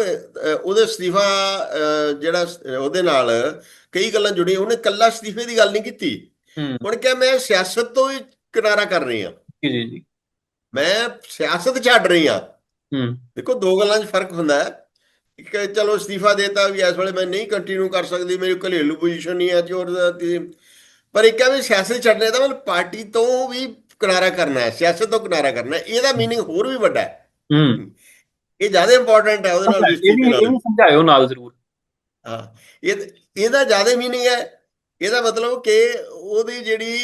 ਉਹਦੇ ਅਸਤੀਫਾ ਜਿਹੜਾ ਉਹਦੇ ਨਾਲ ਕਈ ਗੱਲਾਂ ਜੁੜੀਆਂ। ਉਹਨੇ ਕੱਲਾ ਅਸਤੀਫੇ ਦੀ ਗੱਲ ਨਹੀਂ ਕੀਤੀ। ਹੁਣ ਕਿ ਮੈਂ ਸਿਆਸਤ ਤੋਂ ਹੀ ਕਿਨਾਰਾ ਕਰ ਰਹੀ ਹਾਂ। ਜੀ ਜੀ ਮੈਂ ਸਿਆਸਤ ਛੱਡ ਰਹੀ ਹਾਂ। ਹੂੰ। ਦੇਖੋ ਦੋ ਗੱਲਾਂ 'ਚ ਫ਼ਰਕ ਹੁੰਦਾ ਹੈ। ਇੱਕ ਚਲੋ ਅਸਤੀਫਾ ਦੇਤਾ ਵੀ ਇਸ ਵੇਲੇ ਮੈਂ ਨਹੀਂ ਕੰਟੀਨਿਊ ਕਰ ਸਕਦੀ ਮੇਰੀ ਘਲੇਲੂ ਪੋਜੀਸ਼ਨ ਨਹੀਂ ਹੈ ਤੇ ਪਰ ਇੱਕ ਹੈ ਵੀ ਸਿਆਸਤ ਛੱਡਨੇ ਦਾ ਮਤਲਬ ਪਾਰਟੀ ਤੋਂ ਵੀ ਕਿਨਾਰਾ ਕਰਨਾ ਹੈ ਸਿਆਸਤ ਤੋਂ ਕਿਨਾਰਾ ਕਰਨਾ ਹੈ। ਇਹਦਾ ਮੀਨਿੰਗ ਹੋਰ ਵੀ ਵੱਡਾ ਹੈ। ਹੂੰ। ਇਹ ਜ਼ਿਆਦਾ ਇੰਪੋਰਟੈਂਟ ਹੈ ਉਹਦੇ ਨਾਲ ਇਹ ਵੀ ਸਮਝਾਇਓ ਨਾਲ ਜ਼ਰੂਰ। ਹਾਂ ਇਹ ਇਹਦਾ ਜ਼ਿਆਦਾ ਮੀਨਿੰਗ ਹੈ। ਇਹਦਾ ਮਤਲਬ ਕਿ ਉਹਦੀ ਜਿਹੜੀ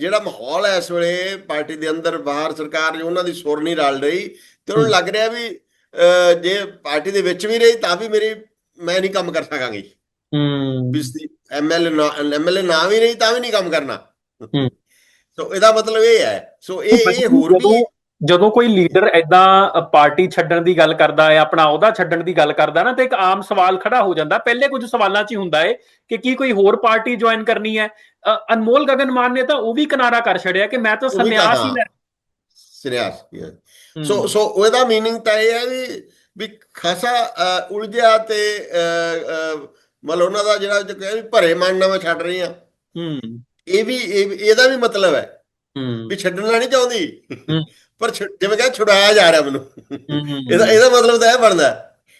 ਜਿਹੜਾ ਮਾਹੌਲ ਹੈ ਇਸ ਵੇਲੇ ਪਾਰਟੀ ਦੇ ਅੰਦਰ ਬਾਹਰ ਸਰਕਾਰ ਜੋ ਉਹਨਾਂ ਦੀ ਸੁਰ ਨਹੀਂ ਰਲ ਰਹੀ ਤੇ ਉਹਨੂੰ ਲੱਗ ਰਿਹਾ ਵੀ ਜੇ ਪਾਰਟੀ ਦੇ ਵਿੱਚ ਵੀ ਰਹੀ ਤਾਂ ਵੀ ਮੇਰੀ ਮੈਂ ਨਹੀਂ ਕੰਮ ਕਰ ਸਕਾਂਗੀ। ਹੂੰ। ਵੀ ਐਮਐਲਏ ਨਾ ਐਮਐਲਏ ਨਾ ਵੀ ਰਹੀ ਤਾਂ ਵੀ ਨਹੀਂ ਕੰਮ ਕਰਨਾ। ਹੂੰ। ਸੋ ਇਹਦਾ ਮਤਲਬ ਇਹ ਹੈ। ਸੋ ਇਹ ਇਹ ਹੋਰ ਵੀ ਜਦੋਂ ਜਦੋਂ ਕੋਈ ਲੀਡਰ ਐਦਾਂ ਪਾਰਟੀ ਛੱਡਣ ਦੀ ਗੱਲ ਕਰਦਾ ਹੈ ਆਪਣਾ ਅਹੁਦਾ ਛੱਡਣ ਦੀ ਗੱਲ ਕਰਦਾ ਨਾ ਤੇ ਇੱਕ ਆਮ ਸਵਾਲ ਖੜਾ ਹੋ ਜਾਂਦਾ ਪਹਿਲੇ ਕੁਝ ਸਵਾਲਾਂ 'ਚ ਹੀ ਹੁੰਦਾ ਹੈ ਕਿ ਕੀ ਕੋਈ ਹੋਰ ਪਾਰਟੀ ਜੁਆਇਨ ਕਰਨੀ ਹੈ ਅ, ਅਨਮੋਲ ਗਗਨ ਮਾਨ ਨੇ ਤਾਂ ਉਹ ਵੀ ਕਿਨਾਰਾ ਕਰ ਛੜਿਆ ਕਿ ਮੈਂ ਤਾਂ ਉਹ ਵੀ ਤਾਂ ਸੰਨਿਆਸ ਹੀ ਹਾਂ। ਲੈ ਸਿਰਿਆਸ ਕੀ ਹੈ ਹੂੰ, ਸੋ ਸੋ ਉਹਦਾ मीनिंग ਤਾਂ ਇਹ ਹੈ ਵੀ ਵੀ ਖਾਸਾ ਅਹ, ਉਲਝਿਆ ਤੇ ਅਹ, ਅਹ, ਮਤਲਬ ਉਹਨਾਂ ਦਾ ਜਿਹੜਾ ਜੋ ਕਹੇ ਵੀ ਭਰੇ ਮਨ ਨਾਲ ਮੈਂ ਛੱਡ ਰਹੀ ਹਾਂ ਹੂੰ ਇਹ ਵੀ ਇਹ ਵੀ- ਇਹਦਾ ਵੀ ਮਤਲਬ ਹੈ ਹੂੰ ਵੀ ਛੱਡਣਾ ਨਹੀਂ ਚਾਹੁੰਦੀ ਹੂੰ। ਪਰ ਜਿਵੇਂ ਕਹਿੰਦਾ ਛੁਡਾਇਆ ਜਾ ਰਿਹਾ ਮੈਨੂੰ। ਇਹਦਾ ਇਹਦਾ ਮਤਲਬ ਤਾਂ ਇਹ ਬਣਦਾ।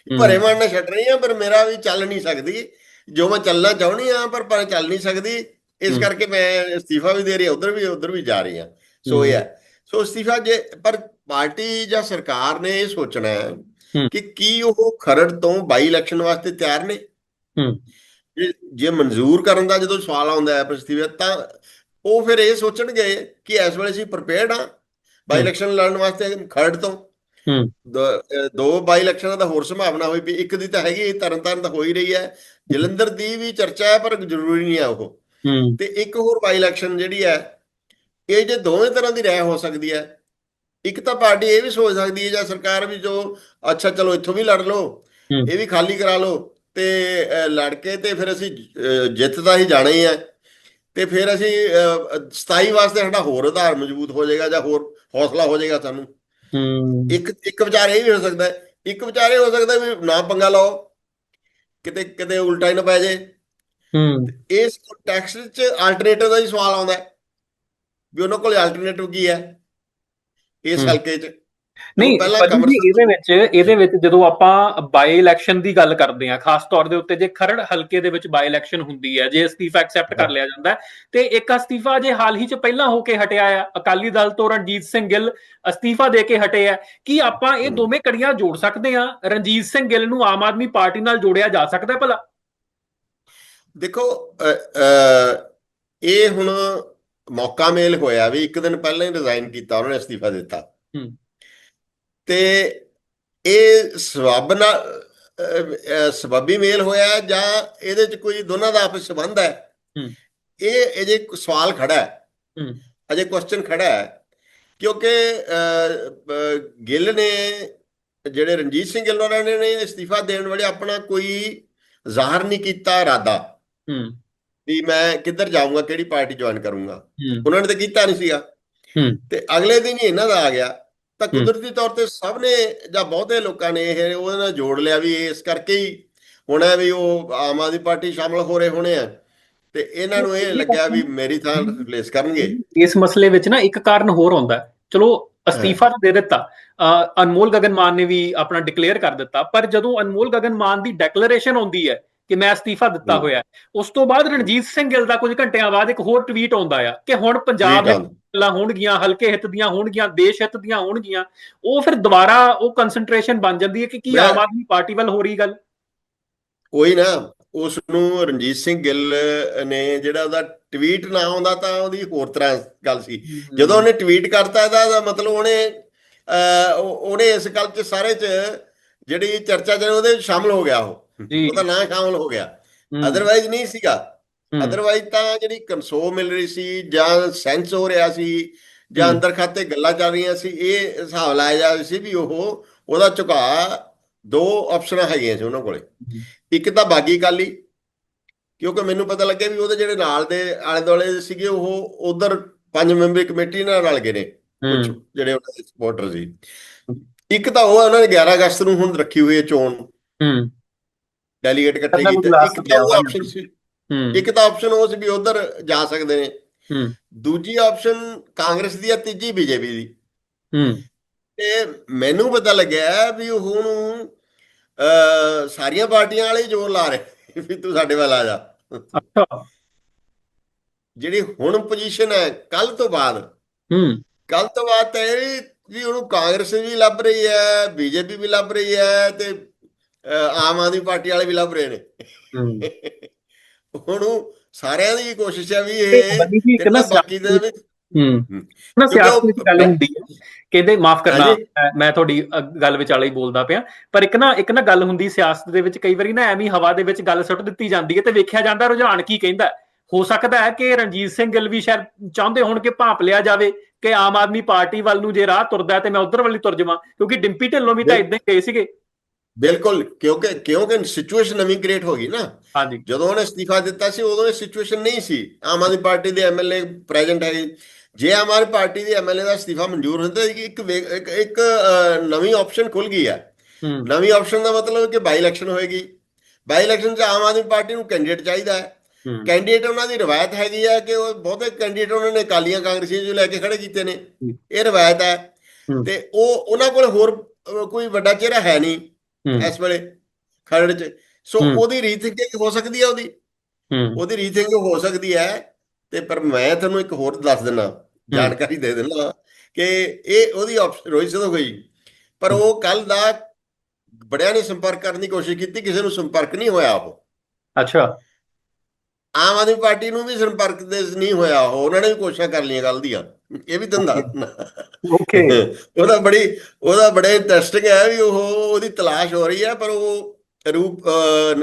ਭਰੇ ਮਨ ਨਾਲ ਛੱਡ ਰਹੀ ਹਾਂ ਪਰ ਮੇਰਾ ਵੀ ਚੱਲ ਨਹੀਂ ਸਕਦੀ। ਜੋ ਮੈਂ ਚੱਲਣਾ ਚਾਹੁੰਦੀ ਹਾਂ ਪਰ ਪਰ ਚੱਲ ਨਹੀਂ ਸਕਦੀ। ਇਸ। ਕਰਕੇ ਮੈਂ ਅਸਤੀਫਾ ਵੀ ਦੇ ਰਹੀ ਉਧਰ ਵੀ ਉਧਰ ਵੀ ਜਾ ਰਹੀ ਹਾਂ ਸੋ ਇਹ ਸੋ ਅਸਤੀਫਾ ਜੇ ਪਰ ਪਾਰਟੀ ਜਾਂ ਸਰਕਾਰ ਨੇ ਇਹ ਸੋਚਣਾ ਹੈ। ਕਿ ਕੀ ਉਹ ਖਰੜ ਤੋਂ ਬਾਈ ਇਲੈਕਸ਼ਨ ਵਾਸਤੇ ਤਿਆਰ ਨੇ। ਜੇ ਮਨਜ਼ੂਰ ਕਰਨ ਦਾ ਜਦੋਂ ਸਵਾਲ ਆਉਂਦਾ ਹੈ ਪ੍ਰਸਤੀਵ ਤਾਂ ਉਹ ਫਿਰ ਇਹ ਸੋਚਣਗੇ ਕਿ ਇਸ ਵੇਲੇ ਅਸੀਂ ਪ੍ਰਿਪੇਅਰਡ ਹਾਂ ਬਾਈ। ਇਲੈਕਸ਼ਨ ਲੜਨ ਵਾਸਤੇ ਖਰੜ ਤੋਂ ਹੂੰ। ਦੋ- ਦੋ ਬਾਈ ਇਲੈਕਸ਼ਨਾਂ ਦਾ ਹੋਰ ਸੰਭਾਵਨਾ ਹੋਈ ਵੀ ਇੱਕ ਦੀ ਤਾਂ ਹੈਗੀ ਤਰਨਤਾਰਨ ਤਾਂ ਹੋ ਹੀ ਰਹੀ ਹੈ ਜਲੰਧਰ ਦੀ ਵੀ ਚਰਚਾ ਹੈ ਪਰ ਜ਼ਰੂਰੀ ਨਹੀਂ ਹੈ ਉਹ ਹੂੰ ਤੇ ਇੱਕ ਹੋਰ ਬਾਈ ਇਲੈਕਸ਼ਨ ਜਿਹੜੀ ਹੈ ਇਹ ਜੇ ਦੋਵੇਂ ਤਰ੍ਹਾਂ ਦੀ ਰਾਇ ਹੋ ਸਕਦੀ ਹੈ ਇੱਕ ਤਾਂ ਪਾਰਟੀ ਇਹ ਵੀ ਸੋਚ ਸਕਦੀ ਹੈ ਜਾਂ ਸਰਕਾਰ ਵੀ ਜੋ ਅੱਛਾ ਚਲੋ ਇੱਥੋਂ ਵੀ ਲੜ ਲਓ। ਇਹ ਵੀ ਖਾਲੀ ਕਰਾ ਲਓ ਤੇ ਲੜ ਕੇ ਤੇ ਫਿਰ ਅਸੀਂ ਜਿੱਤ ਤਾਂ ਹੀ ਜਾਣਾ ਹੀ ਹੈ ਤੇ ਫਿਰ ਅਸੀਂ ਅਹ, 27 ਵਾਸਤੇ ਸਾਡਾ ਹੋਰ ਆਧਾਰ ਮਜ਼ਬੂਤ ਹੋ ਜਾਏਗਾ ਜਾਂ ਹੋਰ ਹੌਸਲਾ ਹੋ ਜਾਏਗਾ ਹੂੰ। ਇੱਕ ਇੱਕ ਵਿਚਾਰ ਇਹ ਵੀ ਹੋ ਸਕਦਾ ਇੱਕ ਵਿਚਾਰ ਇਹ ਹੋ ਸਕਦਾ ਵੀ ਨਾ ਪੰਗਾ ਲਾਓ ਕਿਤੇ ਕਿਤੇ ਉਲਟਾ ਹੀ ਨਾ ਪੈ ਜਾਏ ਹੂੰ। ਇਸ ਕੰਟੈਕਸਟ 'ਚ ਆਲਟਰਨੇਟਿਵ ਦਾ ਹੀ ਸਵਾਲ ਆਉਂਦਾ ਵੀ ਉਹਨਾਂ ਕੋਲ ਆਲਟਰਨੇਟਿਵ ਕੀ ਹੈ? ਇਸ। ਹਲਕੇ 'ਚ। ਨਹੀਂ ਪਹਿਲਾਂ ਭਾਜੀ ਕਮਰ ਜੀ, ਇਹਦੇ ਵਿੱਚ ਇਹਦੇ ਵਿੱਚ ਜਦੋਂ ਆਪਾਂ ਬਾਈ ਇਲੈਕਸ਼ਨ ਦੀ ਗੱਲ ਕਰਦੇ ਹਾਂ ਖਾਸ ਤੌਰ ਦੇ ਉੱਤੇ ਜੇ ਖਰੜ ਹਲਕੇ ਦੇ ਵਿੱਚ ਬਾਈ ਇਲੈਕਸ਼ਨ ਹੁੰਦੀ ਹੈ ਜੇ ਅਸਤੀਫਾ ਐਕਸੈਪਟ ਕਰ ਲਿਆ ਜਾਂਦਾ ਤੇ ਇੱਕ ਅਸਤੀਫਾ ਜੇ ਹਾਲ ਹੀ ਚ ਪਹਿਲਾਂ ਹੋ ਕੇ ਹਟਿਆ ਆ ਅਕਾਲੀ ਦਲ ਤੋਂ ਰਣਜੀਤ ਸਿੰਘ ਗਿੱਲ ਅਸਤੀਫਾ ਦੇ ਕੇ ਹਟੇ ਆ ਕੀ ਆਪਾਂ ਇਹ। ਦੋਵੇਂ ਕੜੀਆਂ ਜੋੜ ਸਕਦੇ ਹਾਂ ਰਣਜੀਤ ਸਿੰਘ ਗਿੱਲ ਨੂੰ ਆਮ ਆਦਮੀ ਪਾਰਟੀ ਨਾਲ ਜੋੜਿਆ ਜਾ ਸਕਦਾ ਭਲਾ ਦੇਖੋ ਇਹ ਹੁਣ ਮੌਕਾ ਮੇਲ ਹੋਇਆ ਵੀ ਇੱਕ ਦਿਨ ਪਹਿਲਾਂ ਹੀ ਰਿਜ਼ਾਈਨ ਕੀਤਾ ਉਹਨਾਂ ਨੇ ਅਸਤੀਫਾ ਦਿੱਤਾ ਹੂੰ। ਤੇ ਇਹ ਸਬੱਬ ਨਾਲ ਸਬੱਬੀ ਮੇਲ ਹੋਇਆ ਜਾਂ ਇਹਦੇ ਚ ਕੋਈ ਦੋਨਾਂ ਦਾ ਆਪਸ ਸੰਬੰਧ ਹੈ। ਇਹ ਅਜੇ ਸਵਾਲ ਖੜਾ ਹੈ। ਅਜੇ ਕੁਐਸਚਨ ਖੜਾ ਹੈ। ਕਿਉਂਕਿ ਗਿੱਲ ਨੇ ਜਿਹੜੇ ਰਣਜੀਤ ਸਿੰਘ ਗਿੱਲ ਉਹਨਾਂ ਨੇ ਅਸਤੀਫਾ ਦੇਣ ਵੇਲੇ ਆਪਣਾ ਕੋਈ ਜ਼ਾਹਰ ਨਹੀਂ ਕੀਤਾ ਇਰਾਦਾ। ਵੀ ਮੈਂ ਕਿੱਧਰ ਜਾਊਂਗਾ ਕਿਹੜੀ ਪਾਰਟੀ ਜੁਆਇਨ ਕਰੂੰਗਾ। ਉਹਨਾਂ ਨੇ ਤਾਂ ਕੀਤਾ ਨਹੀਂ ਸੀਗਾ। ਤੇ ਅਗਲੇ ਦਿਨ ਹੀ ਇਹਨਾਂ ਦਾ ਆ ਗਿਆ। ਤਾਂ। ਕੁਦਰਤੀ ਤੌਰ ਤੇ ਸਭ ਨੇ ਜਾਂ ਬਹੁਤੇ ਲੋਕਾਂ ਨੇ ਇਹ ਉਹਦੇ ਨਾਲ ਜੋੜ ਲਿਆ ਵੀ ਇਸ ਕਰਕੇ ਹੀ ਹੋਣਾ ਵੀ ਉਹ ਆਮ ਆਦਮੀ ਪਾਰਟੀ ਸ਼ਾਮਲ ਹੋ ਰਹੇ ਹੋਣੇ ਆ ਤੇ ਇਹਨਾਂ ਨੂੰ ਇਹ ਲੱਗਿਆ ਵੀ ਮੇਰੀ ਥਾਂ ਰਿਪਲੇਸ ਕਰਨਗੇ ਇਸ ਮਸਲੇ ਵਿੱਚ ਨਾ ਇੱਕ ਕਾਰਨ ਹੋਰ ਆਉਂਦਾ ਹੈ। ਚਲੋ ਅਸਤੀਫਾ ਦੇ ਦਿੱਤਾ ਅਨਮੋਲ ਗਗਨ ਮਾਨ ਨੇ ਵੀ ਆਪਣਾ ਡਿਕਲੇਅਰ ਕਰ ਦਿੱਤਾ ਪਰ ਜਦੋਂ ਅਨਮੋਲ ਗਗਨ ਮਾਨ ਦੀ ਡੈਕਲੇਰੇਸ਼ਨ ਆਉਂਦੀ ਹੈ ਕਿ ਮੈਂ ਅਸਤੀਫਾ ਦਿੱਤਾ। ਹੋਇਆ ਉਸ ਤੋਂ ਬਾਅਦ ਰਣਜੀਤ ਸਿੰਘ ਗਿੱਲ ਦਾ ਕੁਝ ਘੰਟਿਆਂ ਬਾਅਦ ਇੱਕ ਹੋਰ ਟਵੀਟ ਆਉਂਦਾ ਆ ਕਿ ਹੁਣ ਪੰਜਾਬ। ਦੀਆਂ ਗੱਲਾਂ ਹੋਣਗੀਆਂ ਹਲਕੇ ਹਿੱਤ ਦੀਆਂ ਹੋਣਗੀਆਂ ਦੇਸ਼ ਹਿੱਤ ਦੀਆਂ ਹੋਣਗੀਆਂ ਉਹ ਫਿਰ ਦੁਬਾਰਾ ਉਹ ਕਨਸੈਂਟਰੇਸ਼ਨ ਬਣ ਜਾਂਦੀ ਹੈ ਕਿ ਕੀ ਆਮ ਆਦਮੀ ਪਾਰਟੀ ਵੱਲ ਹੋ ਰਹੀ ਗੱਲ? ਕੋਈ ਨਾ ਉਸ ਨੂੰ ਰਣਜੀਤ ਸਿੰਘ ਗਿੱਲ ਨੇ ਜਿਹੜਾ ਉਹਦਾ ਟਵੀਟ ਨਾ ਆਉਂਦਾ ਤਾਂ ਉਹਦੀ ਹੋਰ ਤਰ੍ਹਾਂ ਗੱਲ ਸੀ। ਜਦੋਂ ਉਹਨੇ ਟਵੀਟ ਕਰਤਾ ਇਹਦਾ ਮਤਲਬ ਉਹਨੇ ਉਹਨੇ ਇਸ ਗੱਲ 'ਚ ਸਾਰੇ 'ਚ ਜਿਹੜੀ ਚਰਚਾ ਚ ਉਹਦੇ ਸ਼ਾਮਲ ਹੋ ਗਿਆ ਉਹ। ਉਹਦਾ ਨਾਂ ਸ਼ਾਮਲ ਹੋ ਗਿਆ। ਅਦਰਵਾਈਜ਼ ਨਹੀਂ ਸੀਗਾ। ਅਦਰਵਾਈਜ਼ ਤਾਂ ਜਿਹੜੀ ਕਨਸੋ ਮਿਲ ਰਹੀ ਸੀ ਜਾਂ ਸੈਂਸ ਹੋ ਰਿਹਾ ਸੀ ਜਾਂ। ਅੰਦਰ ਖਾਤੇ ਗੱਲਾਂ ਚੱਲ ਰਹੀਆਂ ਸੀ ਇਹ ਹਿਸਾਬ ਲਾਇਆ ਜਾ ਰਿਹਾ ਸੀ ਵੀ ਉਹ ਉਹਦਾ ਝੁਕਾ ਦੋ ਆਪਸ਼ਨਾਂ ਹੈਗੀਆਂ ਸੀ ਉਹਨਾਂ ਕੋਲੇ। ਇੱਕ ਤਾਂ ਬਾਗੀ ਕਾਲੀ ਕਿਉਂਕਿ ਮੈਨੂੰ ਪਤਾ ਲੱਗਿਆ ਵੀ ਉਹਦੇ ਜਿਹੜੇ ਨਾਲ ਦੇ ਆਲੇ ਦੁਆਲੇ ਸੀਗੇ ਉਹ ਉਧਰ ਪੰਜ ਮੈਂਬਰੀ ਕਮੇਟੀ ਨਾਲ ਰਲ ਗਏ ਨੇ ਕੁਝ ਜਿਹੜੇ ਉਹਨਾਂ ਦੇ ਸਪੋਰਟਰ ਸੀ। ਇੱਕ ਤਾਂ ਉਹ ਉਹਨਾਂ ਨੇ 11 ਅਗਸਤ ਨੂੰ ਹੁਣ ਰੱਖੀ ਹੋਈ ਹੈ ਚੋਣ। ਡੈਲੀਗੇਟ ਇਕੱਠੇ ਕੀਤੇ ਇੱਕ ਤਾਂ ਉਹ ਆਪਸ਼ਨ ਸੀ। ਹੂੰ, ਇੱਕ ਤਾਂ ਆਪਸ਼ਨ ਉਹ ਸੀ ਵੀ ਉਧਰ ਜਾ ਸਕਦੇ ਨੇ। ਹੂੰ, ਦੂਜੀ ਆਪਸ਼ਨ ਕਾਂਗਰਸ ਦੀ ਆ ਤੀਜੀ ਬੀਜੇਪੀ ਦੀ। ਹੂੰ, ਤੇ ਮੈਨੂੰ ਪਤਾ ਲੱਗਿਆ ਵੀ ਉਹ ਹੁਣ ਅਹ, ਸਾਰੀਆਂ ਪਾਰਟੀਆਂ ਵਾਲੇ ਜ਼ੋਰ ਲਾ ਰਹੇ ਵੀ ਤੂੰ ਸਾਡੇ ਵੱਲ ਆ ਜਾ। ਅੱਛਾ। ਜਿਹੜੀ ਹੁਣ ਪੋਜੀਸ਼ਨ ਹੈ ਕੱਲ ਤੋਂ ਬਾਅਦ। ਹੂੰ। ਕੱਲ ਤੋਂ ਬਾਅਦ ਤਾਂ ਇਹ ਵੀ- ਉਹਨੂੰ ਕਾਂਗਰਸ ਵੀ ਲੱਭ ਰਹੀ ਹੈ ਬੀਜੇਪੀ ਵੀ ਲੱਭ ਰਹੀ ਹੈ ਤੇ ਆਮ ਆਦਮੀ ਪਾਰਟੀ ਵਾਲੇ ਵੀ ਲੱਭ ਰਹੇ ਨੇ ਹੂੰ ਹੁਣ ਉਹ ਸਾਰਿਆਂ ਦੀ ਕੋਸ਼ਿਸ਼ ਹੈ ਵੀ ਇਹ ਕਿੰਨਾ ਬਾਕੀ ਦੇ ਵਿੱਚ ਹੂੰ। ਨਾ ਸਿਆਸਤ ਵਿੱਚ ਗੱਲ ਹੁੰਦੀ ਹੈ ਕਹਿੰਦੇ ਮਾਫ ਕਰਨਾ। ਮੈਂ- ਤੁਹਾਡੀ ਗੱਲ ਵਿਚਾਲੇ ਹੀ ਬੋਲਦਾ ਪਿਆ ਪਰ ਇੱਕ ਨਾ ਇੱਕ ਨਾ ਗੱਲ ਹੁੰਦੀ ਸਿਆਸਤ ਦੇ ਵਿੱਚ ਕਈ ਵਾਰੀ ਨਾ ਐਵੇਂ ਹਵਾ ਦੇ ਵਿੱਚ ਗੱਲ ਸੁੱਟ ਦਿੱਤੀ ਜਾਂਦੀ ਹੈ ਤੇ ਵੇਖਿਆ ਜਾਂਦਾ ਰੁਝਾਨ ਕੀ ਕਹਿੰਦਾ ਹੈ। ਸਕਦਾ ਹੈ ਕਿ ਰਣਜੀਤ ਸਿੰਘ ਗਿੱਲ ਵੀ ਸ਼ਾਇਦ ਚਾਹੁੰਦੇ ਹੋਣ ਕਿ ਭਾਂਪ ਲਿਆ ਜਾਵੇ ਕਿ ਆਮ ਆਦਮੀ ਪਾਰਟੀ ਵੱਲ ਨੂੰ ਜੇ ਰਾਹ ਤੁਰਦਾ ਤੇ ਮੈਂ ਉਧਰ ਵੱਲ ਹੀ ਤੁਰ ਜਾਵਾਂ ਕਿਉਂਕਿ ਡਿੰਪੀ ਢਿੱਲੋਂ ਵੀ ਤਾਂ ਇਦਾਂ ਹੀ ਗਏ ਸੀਗੇ ਬਿਲਕੁਲ ਕਿਉਂਕਿ ਕਿਉਂਕਿ ਸਿਚੁਏਸ਼ਨ ਨਵੀਂ ਕ੍ਰੀਏਟ ਹੋ ਗਈ ਨਾ। ਹਾਂਜੀ। ਜਦੋਂ ਉਹਨੇ ਅਸਤੀਫਾ ਦਿੱਤਾ ਸੀ ਉਦੋਂ ਇਹ ਸਿਚੁਏਸ਼ਨ ਨਹੀਂ ਸੀ। ਆਮ ਆਦਮੀ ਪਾਰਟੀ ਦੇ ਐਮਐਲਏ ਪ੍ਰੈਜ਼ੈਂਟ ਹੈ ਜੇ ਆਮ ਆਦਮੀ ਪਾਰਟੀ ਦੇ ਐਮਐਲਏ ਦਾ ਅਸਤੀਫਾ ਮਨਜ਼ੂਰ ਹੁੰਦਾ ਇੱਕ ਇੱਕ ਨਵੀਂ ਆਪਸ਼ਨ ਖੁੱਲ ਗਈ ਹੈ। ਨਵੀਂ ਆਪਸ਼ਨ ਦਾ ਮਤਲਬ ਹੈ ਕਿ ਬਾਈ ਇਲੈਕਸ਼ਨ ਹੋਏਗੀ। ਬਾਈ ਇਲੈਕਸ਼ਨ 'ਚ ਆਮ ਆਦਮੀ ਪਾਰਟੀ ਨੂੰ ਕੈਂਡੀਡੇਟ ਚਾਹੀਦਾ ਹੈ। ਕੈਂਡੀਡੇਟ ਉਹਨਾਂ ਦੀ ਰਵਾਇਤ ਹੈਗੀ ਹੈ ਕਿ ਉਹ ਬਹੁਤੇ ਕੈਂਡੀਡੇਟ ਉਹਨਾਂ ਨੇ ਕਾਲੀਆਂ ਕਾਂਗਰਸੀਆਂ ਜੋ ਲੈ ਕੇ ਖੜੇ ਕੀਤੇ ਨੇ। ਇਹ ਰਵਾਇਤ ਹੈ। ਤੇ ਉਹ ਉਹਨਾਂ ਕੋਲ ਹੋਰ ਕੋਈ ਵੱਡਾ ਚਿਹਰਾ ਹੈ ਨਹੀਂ। ਇਸ ਵੇਲੇ ਖਰੜ 'ਚ। ਸੋ। ਉਹਦੀ ਰੀਥਿੰਕਿੰਗ ਹੋ ਸਕਦੀ ਹੈ ਉਹਦੀ। ਹੂੰ। ਉਹਦੀ ਰੀਥਿੰਕਿੰਗ ਹੋ ਸਕਦੀ ਹੈ। ਤੇ ਪਰ ਮੈਂ ਤੁਹਾਨੂੰ ਇੱਕ ਹੋਰ ਦੱਸ ਦਿੰਦਾ ਜਾਣਕਾਰੀ ਦੇ ਦਿੰਦਾ ਕਿ ਇਹ ਉਹਦੀ ਆਪਸ਼ਨ ਰੋਈ ਜਦੋਂ ਹੋਈ। ਪਰ ਉਹ ਕੱਲ ਦਾ ਬੜਿਆਂ ਨੇ ਸੰਪਰਕ ਕਰਨ ਦੀ ਕੋਸ਼ਿਸ਼ ਕੀਤੀ ਕਿਸੇ ਨੂੰ ਸੰਪਰਕ ਨਹੀਂ ਹੋਇਆ ਉਹ। ਅੱਛਾ। ਆਮ ਆਦਮੀ ਪਾਰਟੀ ਨੂੰ ਵੀ ਸੰਪਰਕ ਦੇ ਨਹੀਂ ਹੋਇਆ ਉਹ ਉਹਨਾਂ ਨੇ ਵੀ ਕੋਸ਼ਿਸ਼ਾਂ ਕਰ ਲਈਆਂ ਕੱਲ ਦੀਆਂ। ਇਹ ਵੀ ਦੱਸਣਾ ਓਕੇ ਉਹਦਾ ਬੜੀ ਉਹਦਾ ਬੜੇ ਇੰਟਰਸਟਿੰਗ ਹੈ ਵੀ ਉਹ ਉਹਦੀ ਤਲਾਸ਼ ਹੋ ਰਹੀ ਹੈ ਪਰ ਉਹ ਰੂਪ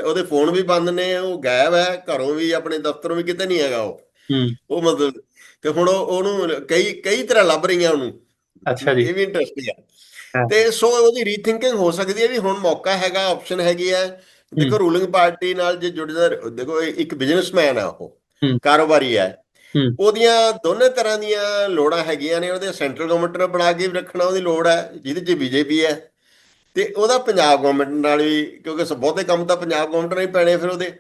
ਉਹਦੇ ਫੋਨ ਵੀ ਬੰਦ ਨੇ ਉਹ ਗਾਇਬ ਹੈ ਘਰੋਂ ਵੀ ਆਪਣੇ ਦਫ਼ਤਰੋਂ ਵੀ ਕਿਤੇ ਨਹੀਂ ਹੈਗਾ ਉਹ। ਉਹ ਮਤਲਬ ਤੇ ਹੁਣ ਉਹ- ਉਹਨੂੰ ਕਈ ਕਈ ਤਰ੍ਹਾਂ ਲੱਭ ਰਹੀਆਂ ਉਹਨੂੰ। ਅੱਛਾ ਜੀ। ਇਹ ਵੀ ਇੰਟਰਸਟਿੰਗ। ਹੈ। ਤੇ ਸੋ ਉਹਦੀ ਰੀਥਿੰਕਿੰਗ ਹੋ ਸਕਦੀ ਹੈ ਵੀ ਹੁਣ ਮੌਕਾ ਹੈਗਾ ਆਪਸ਼ਨ ਹੈਗੀ ਹੈ। ਦੇਖੋ ਰੂਲਿੰਗ ਪਾਰਟੀ ਨਾਲ ਜੇ ਜੁੜਦਾ ਦੇਖੋ ਇੱਕ ਬਿਜ਼ਨਸਮੈਨ ਹੈ ਉਹ। ਕਾਰੋਬਾਰੀ ਹੈ। ਉਹਦੀਆਂ ਦੋਨੇ ਤਰ੍ਹਾਂ ਦੀਆਂ ਲੋੜਾਂ ਹੈਗੀਆਂ ਨੇ ਉਹਦੇ ਸੈਂਟਰਲ ਗਵਰਨਮੈਂਟ ਨਾਲ ਬਣਾ ਕੇ ਰੱਖਣਾ ਉਹਦੀ ਲੋੜ ਹੈ ਜਿਹਦੇ 'ਚ ਬੀਜੇਪੀ ਹੈ। ਤੇ ਉਹਦਾ ਪੰਜਾਬ ਗਵਰਨਮੈਂਟ ਨਾਲ ਵੀ ਕਿਉਂਕਿ ਬਹੁਤੇ ਕੰਮ ਤਾਂ ਪੰਜਾਬ ਗਵਰਨਮੈਂਟ ਹੀ ਪੈਣੇ ਫਿਰ ਉਹਦੇ।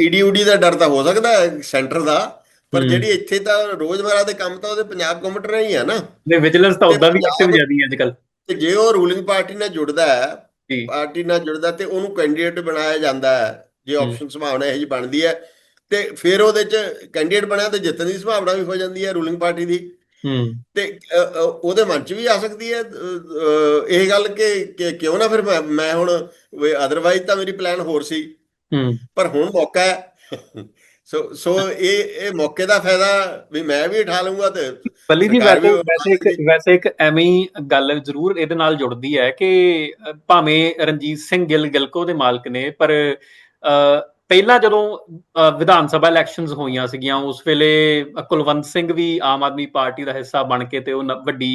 ਈਡੀ ਊਡੀ ਦਾ ਡਰ ਤਾਂ ਹੋ ਸਕਦਾ ਹੈ ਸੈਂਟਰ ਦਾ ਪਰ। ਜਿਹੜੀ ਇੱਥੇ ਤਾਂ ਰੋਜ਼ਮਰਾ ਦੇ ਕੰਮ ਤਾਂ ਉਹਦੇ ਪੰਜਾਬ ਗਵਰਨਮੈਂਟ ਨੇ ਹੀ ਆ ਨਾ। ਨੇ ਵਿਜੀਲੈਂਸ ਤਾਂ ਉਦਾਂ ਵੀ ਐਕਟਿਵ ਜਿਆਦੀ ਅੱਜ ਕੱਲ ਤੇ ਜੇ ਉਹ ਰੂਲਿੰਗ ਪਾਰਟੀ ਨਾਲ ਜੁੜਦਾ ਹੈ ਪਾਰਟੀ ਨਾਲ ਜੁੜਦਾ ਤੇ ਉਹਨੂੰ ਕੈਂਡੀਡੇਟ ਬਣਾਇਆ ਜਾਂਦਾ ਹੈ ਜੇ। ਆਪਸ਼ਨ ਸੰਭਾਵਨਾ ਇਹੋ ਬਣਦੀ ਹੈ। ਤੇ ਫਿਰ ਉਹਦੇ ਚ ਕੈਂਡੀਡੇਟ ਬਣਿਆ ਤੇ ਜਿੱਤਣ ਦੀ ਸੰਭਾਵਨਾ ਵੀ ਹੋ ਜਾਂਦੀ ਹੈ ਰੂਲਿੰਗ ਪਾਰਟੀ ਦੀ। ਹੂੰ। ਤੇ ਉਹਦੇ ਮਨ ਚ ਵੀ ਆ ਸਕਦੀ ਹੈ ਇਹ ਗੱਲ ਕਿ ਕਿਉਂ ਨਾ ਫਿਰ ਮੈਂ ਮੈਂ ਹੁਣ ਅਦਰਵਾਈਜ਼ ਤਾਂ ਮੇਰੀ ਪਲਾਨ ਹੋਰ ਸੀ। ਹੂੰ। ਪਰ ਹੁਣ ਮੌਕਾ ਹੈ। ਸੋ ਸੋ ਇਹ ਇਹ ਮੌਕੇ ਦਾ ਫਾਇਦਾ ਵੀ ਮੈਂ ਵੀ ਉਠਾ ਲਵਾਂਗਾ ਤੇ ਬੱਲੀ ਜੀ ਵੈਸੇ ਵੈਸੇ ਇੱਕ ਵੈਸੇ ਇੱਕ ਐਵੇਂ ਹੀ ਗੱਲ ਜ਼ਰੂਰ ਇਹਦੇ ਨਾਲ ਜੁੜਦੀ ਹੈ ਕਿ ਭਾਵੇਂ ਰਣਜੀਤ ਸਿੰਘ ਗਿੱਲ ਗਿਲਕੋ ਦੇ ਮਾਲਕ ਨੇ ਪਰ ਪਹਿਲਾਂ ਜਦੋਂ ਵਿਧਾਨ ਸਭਾ ਇਲੈਕਸ਼ਨਸ ਹੋਈਆਂ ਸੀਗੀਆਂ ਉਸ ਵੇਲੇ ਕੁਲਵੰਤ ਸਿੰਘ ਵੀ ਆਮ ਆਦਮੀ ਪਾਰਟੀ ਦਾ ਹਿੱਸਾ ਬਣ ਕੇ ਤੇ ਉਹ ਵੱਡੀ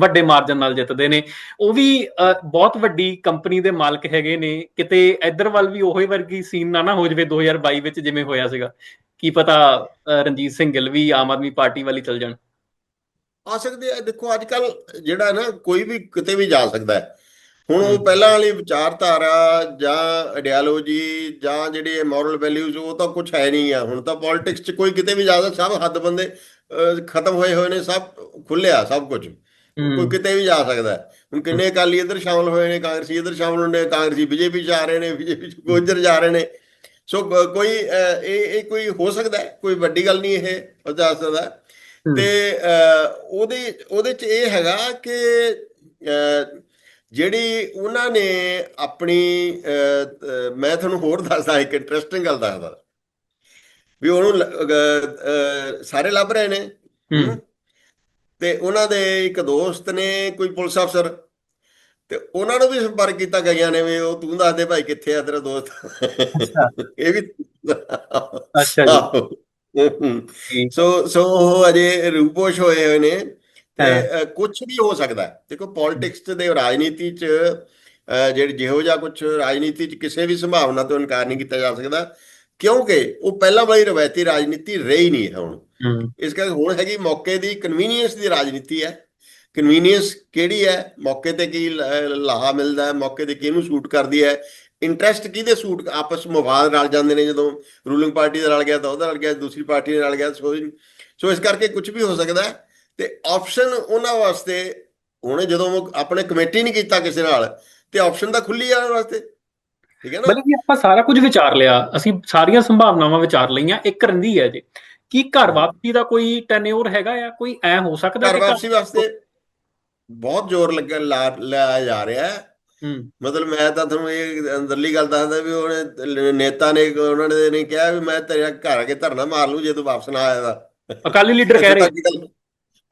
ਵੱਡੇ ਮਾਰਜਨ ਨਾਲ ਜਿੱਤਦੇ ਨੇ। ਉਹ ਵੀ ਬਹੁਤ ਵੱਡੀ ਕੰਪਨੀ ਦੇ ਮਾਲਕ ਹੈਗੇ ਨੇ। ਕਿਤੇ ਇੱਧਰ ਵੱਲ ਵੀ ਉਹੀ ਵਰਗੀ ਸੀਨ ਨਾ ਨਾ ਹੋ ਜਾਵੇ 2022 ਵਿੱਚ ਜਿਵੇਂ ਹੋਇਆ ਸੀਗਾ। ਕੀ ਪਤਾ ਰਣਜੀਤ ਸਿੰਘ ਗਿੱਲ ਵੀ ਆਮ ਆਦਮੀ ਪਾਰਟੀ ਵੱਲ ਚਲ ਜਾਣ। ਆ ਸਕਦੇ ਆ। ਦੇਖੋ ਅੱਜ ਕੱਲ ਜਿਹੜਾ ਨਾ ਕੋਈ ਵੀ ਕਿਤੇ ਵੀ ਜਾ ਸਕਦਾ ਹੈ ਹੁਣ ਉਹ। ਪਹਿਲਾਂ ਵਾਲੀ ਵਿਚਾਰਧਾਰਾ ਜਾਂ ਆਈਡੀਓਲੋਜੀ ਜਾਂ ਜਿਹੜੇ ਮੋਰਲ ਵੈਲਿਊਜ਼ ਉਹ ਤਾਂ ਕੁਝ ਹੈ ਨਹੀਂ ਆ ਹੁਣ ਤਾਂ ਪੋਲਿਟਿਕਸ 'ਚ ਕੋਈ ਕਿਤੇ ਵੀ ਜਾ ਸਕਦਾ ਸਭ ਹੱਦ ਬੰਦੇ ਖਤਮ ਹੋਏ ਹੋਏ ਨੇ ਸਭ ਖੁੱਲਿਆ ਸਭ ਕੁਝ ਕੋਈ ਕਿਤੇ ਵੀ ਜਾ ਸਕਦਾ। ਹੁਣ ਕਿੰਨੇ ਅਕਾਲੀ ਇੱਧਰ ਸ਼ਾਮਲ ਹੋਏ ਨੇ ਕਾਂਗਰਸੀ ਇੱਧਰ ਸ਼ਾਮਲ ਹੋਏ ਨੇ ਕਾਂਗਰਸੀ ਬੀਜੇਪੀ ਜਾ ਰਹੇ ਨੇ ਬੀਜੇਪੀ ਇੱਧਰ ਜਾ ਰਹੇ ਨੇ ਸੋ ਕੋਈ ਇਹ ਇਹ ਕੋਈ ਹੋ ਸਕਦਾ ਕੋਈ ਵੱਡੀ ਗੱਲ ਨਹੀਂ ਇਹ ਹੋ ਸਕਦਾ। ਤੇ ਉਹਦੇ ਉਹਦੇ ਚ ਇਹ ਹੈਗਾ ਕਿ ਜਿਹੜੀ ਉਹਨਾਂ ਨੇ ਆਪਣੀ ਮੈਂ ਤੁਹਾਨੂੰ ਹੋਰ ਦੱਸਦਾ ਇੱਕ ਇੰਟਰਸਟਿੰਗ ਗੱਲ ਦੱਸਦਾ। ਵੀ ਉਹਨੂੰ ਸਾਰੇ ਲੱਭ ਰਹੇ ਨੇ। ਤੇ ਉਹਨਾਂ ਦੇ ਇੱਕ ਦੋਸਤ ਨੇ ਕੋਈ ਪੁਲਿਸ ਅਫਸਰ। ਤੇ ਉਹਨਾਂ ਨੂੰ ਵੀ ਸੰਪਰਕ ਕੀਤਾ ਗਈਆਂ ਨੇ ਵੀ ਉਹ ਤੂੰ ਦੱਸ ਦੇ ਭਾਈ ਕਿੱਥੇ ਆ ਤੇਰਾ ਦੋਸਤ। ਇਹ ਵੀ ਅੱਛਾ ਜੀ। ਸੋ ਸੋ ਉਹ ਅਜੇ ਰੂਪੋਸ਼ ਹੋਏ ਹੋਏ ਨੇ। ਤੇ। ਕੁਝ ਵੀ ਹੋ ਸਕਦਾ। ਦੇਖੋ ਪੋਲਿਟਿਕਸ ਤੇ ਰਾਜਨੀਤੀ ਚ ਜਿਹੜੀ ਜਿਹੋ ਜਿਹਾ ਕੁਝ ਰਾਜਨੀਤੀ ਚ ਕਿਸੇ ਵੀ ਸੰਭਾਵਨਾ ਤੋਂ ਇਨਕਾਰ ਨਹੀਂ ਕੀਤਾ ਜਾ ਸਕਦਾ ਕਿਉਂਕਿ ਉਹ ਪਹਿਲਾਂ ਵਾਲੀ ਰਵਾਇਤੀ ਰਾਜਨੀਤੀ ਰਹੀ ਨਹੀਂ ਹੈ ਹੁਣ। ਇਸ ਕਰਕੇ ਹੁਣ ਹੈਗੀ ਮੌਕੇ ਦੀ ਕਨਵੀਨੀਅੰਸ ਦੀ ਰਾਜਨੀਤੀ ਹੈ। ਕਨਵੀਨੀਅੰਸ ਕਿਹੜੀ ਹੈ? ਮੌਕੇ ਤੇ ਕੀ ਲਾਹਾ ਮਿਲਦਾ ਹੈ ਮੌਕੇ ਤੇ ਕਿਹਨੂੰ ਸੂਟ ਕਰਦੀ ਹੈ? ਇੰਟਰਸਟ ਕਿਹਦੇ ਸੂਟ ਆਪਸ ਮਵਾਦ ਰਲ ਜਾਂਦੇ ਨੇ ਜਦੋਂ ਰੂਲਿੰਗ ਪਾਰਟੀ ਦਾ ਰਲ ਗਿਆ ਤਾਂ ਉਹਦਾ ਰਲ ਗਿਆ ਦੂਸਰੀ ਪਾਰਟੀ ਨਾਲ ਰਲ ਗਿਆ ਸੋ ਸੋ ਇਸ ਕਰਕੇ ਕੁਝ ਵੀ ਹੋ ਸਕਦਾ ਹੈ। ਤੇ ਆਪਸ਼ਨ ਉਹਨਾਂ ਵਾਸਤੇ ਉਹਨੇ ਜਦੋਂ ਆਪਣੇ ਕਮੇਟੀ ਨਹੀਂ ਕੀਤਾ ਕਿਸੇ ਨਾਲ ਤੇ ਆਪਸ਼ਨ ਤਾਂ ਖੁੱਲੀ ਆ ਵਾਸਤੇ। ਠੀਕ ਹੈ ਨਾ? ਬਲਕਿ ਆਪਾਂ ਸਾਰਾ ਕੁਝ ਵਿਚਾਰ ਲਿਆ ਅਸੀਂ ਸਾਰੀਆਂ ਸੰਭਾਵਨਾਵਾਂ ਵਿਚਾਰ ਲਈਆਂ ਇੱਕ ਰੰਦੀ ਹੈ ਜੀ। ਕੀ ਘਰ ਵਾਪਸੀ ਦਾ ਕੋਈ ਟੈਨਿਓਰ ਹੈਗਾ ਆ ਕੋਈ ਐ ਹੋ ਸਕਦਾ ਘਰ ਵਾਪਸੀ ਵਾਸਤੇ ਬਹੁਤ ਜ਼ੋਰ ਲੱਗਾ ਲਾ- ਲਾਇਆ ਜਾ ਰਿਹਾ ਹੈ। ਮਤਲਬ ਮੈਂ ਤਾਂ ਤੁਹਾਨੂੰ ਇਹ ਅੰਦਰਲੀ ਗੱਲ ਦੱਸਦਾ ਵੀ ਉਹਨੇ ਨੇਤਾ ਨੇ ਉਹਨਾਂ ਨੇ ਕਿਹਾ ਵੀ ਮੈਂ ਤੇਰਾ ਘਰ ਆ ਕੇ ਧਰਨਾ ਮਾਰ ਲੂ ਜੇ ਤੂੰ ਵਾਪਸ ਨਾ ਆਇਆ ਤਾਂ। ਅਕਾਲੀ ਲੀਡਰ ਕਹਿ ਰਹੇ।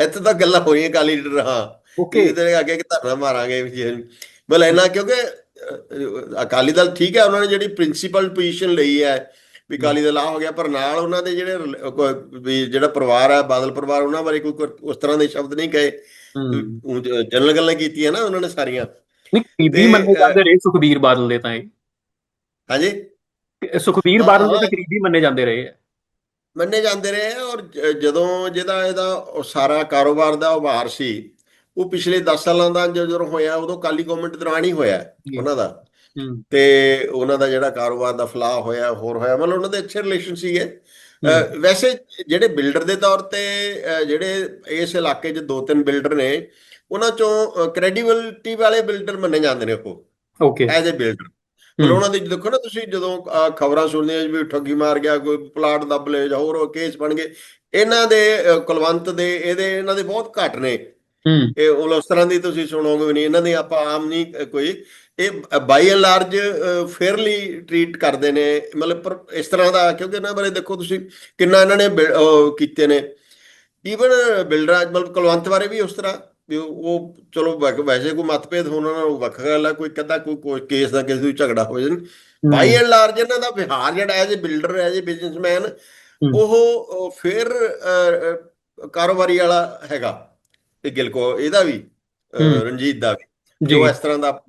ਇੱਥੇ ਤੱਕ ਗੱਲਾਂ ਹੋਈਆਂ ਕਾਲੀ ਲੀਡਰ ਹਾਂ। ਓਕੇ। ਕਿ ਤੇਰੇ ਅੱਗੇ ਕਿ ਧਰਨਾ ਮਾਰਾਂਗੇ ਵੀ ਜੇ। ਮਤਲਬ ਇੰਨਾ ਕਿਉਂਕਿ ਅਕਾਲੀ ਦਲ ਠੀਕ ਹੈ ਉਹਨਾਂ ਨੇ ਜਿਹੜੀ ਪ੍ਰਿੰਸੀਪਲ ਪੋਜੀਸ਼ਨ ਲਈ ਹੈ ਵੀ ਅਕਾਲੀ ਦਲ ਆ ਹੋ ਗਿਆ ਪਰ ਨਾਲ ਉਹਨਾਂ ਦੇ ਜਿਹੜੇ ਵੀ ਜਿਹੜਾ ਪਰਿਵਾਰ ਹੈ ਬਾਦਲ ਪਰਿਵਾਰ ਉਹਨਾਂ ਬਾਰੇ ਕੋਈ ਉਸ ਤਰ੍ਹਾਂ ਦੇ ਸ਼ਬਦ ਨਹੀਂ ਕਹੇ। ਹੂੰ। ਜਨਰਲ ਗੱਲਾਂ ਕੀਤੀਆਂ ਨਾ ਉਹਨਾਂ ਨੇ ਸਾਰੀਆਂ। ਨਹੀਂ ਤੇ, ਮੰਨੇ ਜਾਂਦੇ ਰਹੇ ਸੁਖਬੀਰ ਬਾਦਲ ਦੇ ਤਾਂ ਇਹ। ਹਾਂਜੀ? ਸੁਖਬੀਰ ਹਾਂ, ਬਾਦਲ ਦੇ ਹਾਂ। ਤਾਂ ਕਰੀਬੀ ਮੰਨੇ ਜਾਂਦੇ ਰਹੇ ਆ। ਮੰਨੇ ਜਾਂਦੇ ਰਹੇ ਆ ਔਰ ਜਦੋਂ ਜਿਹਦਾ ਇਹਦਾ ਸਾਰਾ ਕਾਰੋਬਾਰ ਦਾ ਉਭਾਰ ਸੀ ਉਹ ਪਿਛਲੇ 10 ਸਾਲਾਂ ਦਾ ਜਦੋਂ ਹੋਇਆ ਉਦੋਂ ਕਾਲੀ ਗਵਰਨਮੈਂਟ ਦੌਰਾਨ ਹੀ ਹੋਇਆ। ਉਹਨਾਂ ਦਾ। ਤੇ ਉਹਨਾਂ ਦਾ ਜਿਹੜਾ ਕਾਰੋਬਾਰ ਦਾ ਫਲਾਹ ਹੋਇਆ ਹੋਰ ਹੋਇਆ ਮਤਲਬ ਉਹਨਾਂ ਦੇ ਅੱਛੇ ਰਿਲੇਸ਼ਨ ਸੀਗੇ। ਵੈਸੇ ਜਿਹੜੇ ਬਿਲਡਰ ਦੇ ਤੌਰ ਤੇ ਜਿਹੜੇ ਇਸ ਇਲਾਕੇ 'ਚ ਦੋ ਤਿੰਨ ਬਿਲਡਰ ਨੇ ਉਹਨਾਂ ਚੋਂ ਕ੍ਰੈਡੀਬਿਲਟੀ ਵਾਲੇ ਬਿਲਡਰ ਮੰਨੇ ਜਾਂਦੇ ਨੇ ਉਹ। Okay as a builder. ਮਤਲਬ ਉਹਨਾਂ ਦੇ ਦੇਖੋ ਨਾ ਤੁਸੀਂ ਜਦੋਂ ਖਬਰਾਂ ਸੁਣਦੇ ਹੋ ਵੀ ਠੱਗੀ ਮਾਰ ਗਿਆ ਕੋਈ ਪਲਾਟ ਦੱਬ ਲਏ ਜਾਂ ਹੋਰ ਕੇਸ ਬਣ ਗਏ ਇਹਨਾਂ ਦੇ ਕੁਲਵੰਤ ਦੇ ਇਹਦੇ ਇਹਨਾਂ ਦੇ ਬਹੁਤ ਘੱਟ ਨੇ। ਇਹ ਉਹ ਉਸ ਤਰ੍ਹਾਂ ਦੀ ਤੁਸੀਂ ਸੁਣੋਗੇ ਵੀ ਨਹੀਂ ਇਹਨਾਂ ਦੇ ਆਪਾਂ ਆਮ ਨਹੀਂ ਕੋਈ। ਇਹ by and large fairly treat ਕਰਦੇ ਨੇ। ਮਤਲਬ ਪਰ ਇਸ ਤਰ੍ਹਾਂ ਦਾ ਕਿਉਂਕਿ ਇਹਨਾਂ ਬਾਰੇ ਦੇਖੋ ਤੁਸੀਂ ਕਿੰਨਾ ਇਹਨਾਂ ਨੇ ਕੀਤੇ ਨੇ। ਈਵਨ ਬਿਲਡਰ ਮਤਲਬ ਕੁਲਵੰਤ ਬਾਰੇ ਵੀ ਉਸ ਤਰ੍ਹਾਂ। ਵੀ ਉਹ ਚਲੋ ਵੈਸੇ ਕੋਈ ਮਤਭੇਦ ਹੋਣਾ ਨਾਲ ਵੱਖ ਗੱਲ ਹੈ ਕੋਈ ਕਦਾ ਕੋਈ ਕੇਸ ਦਾ ਕਿਸੇ ਨੂੰ ਝਗੜਾ ਹੋ ਜਾਣ। ਬਾਈ ਐਂਡ ਲਾਰਜ ਇਹਨਾਂ ਦਾ ਵਿਹਾਰ ਜਿਹੜਾ as a builder as a businessman ਉਹ ਫਿਰ ਕਾਰੋਬਾਰੀ ਵਾਲਾ ਹੈਗਾ। ਇਹ ਗਿਲਕੋ ਇਹਦਾ ਵੀ। ਰਣਜੀਤ ਦਾ ਵੀ। ਜੀ। ਇਸ ਤਰ੍ਹਾਂ ਦਾ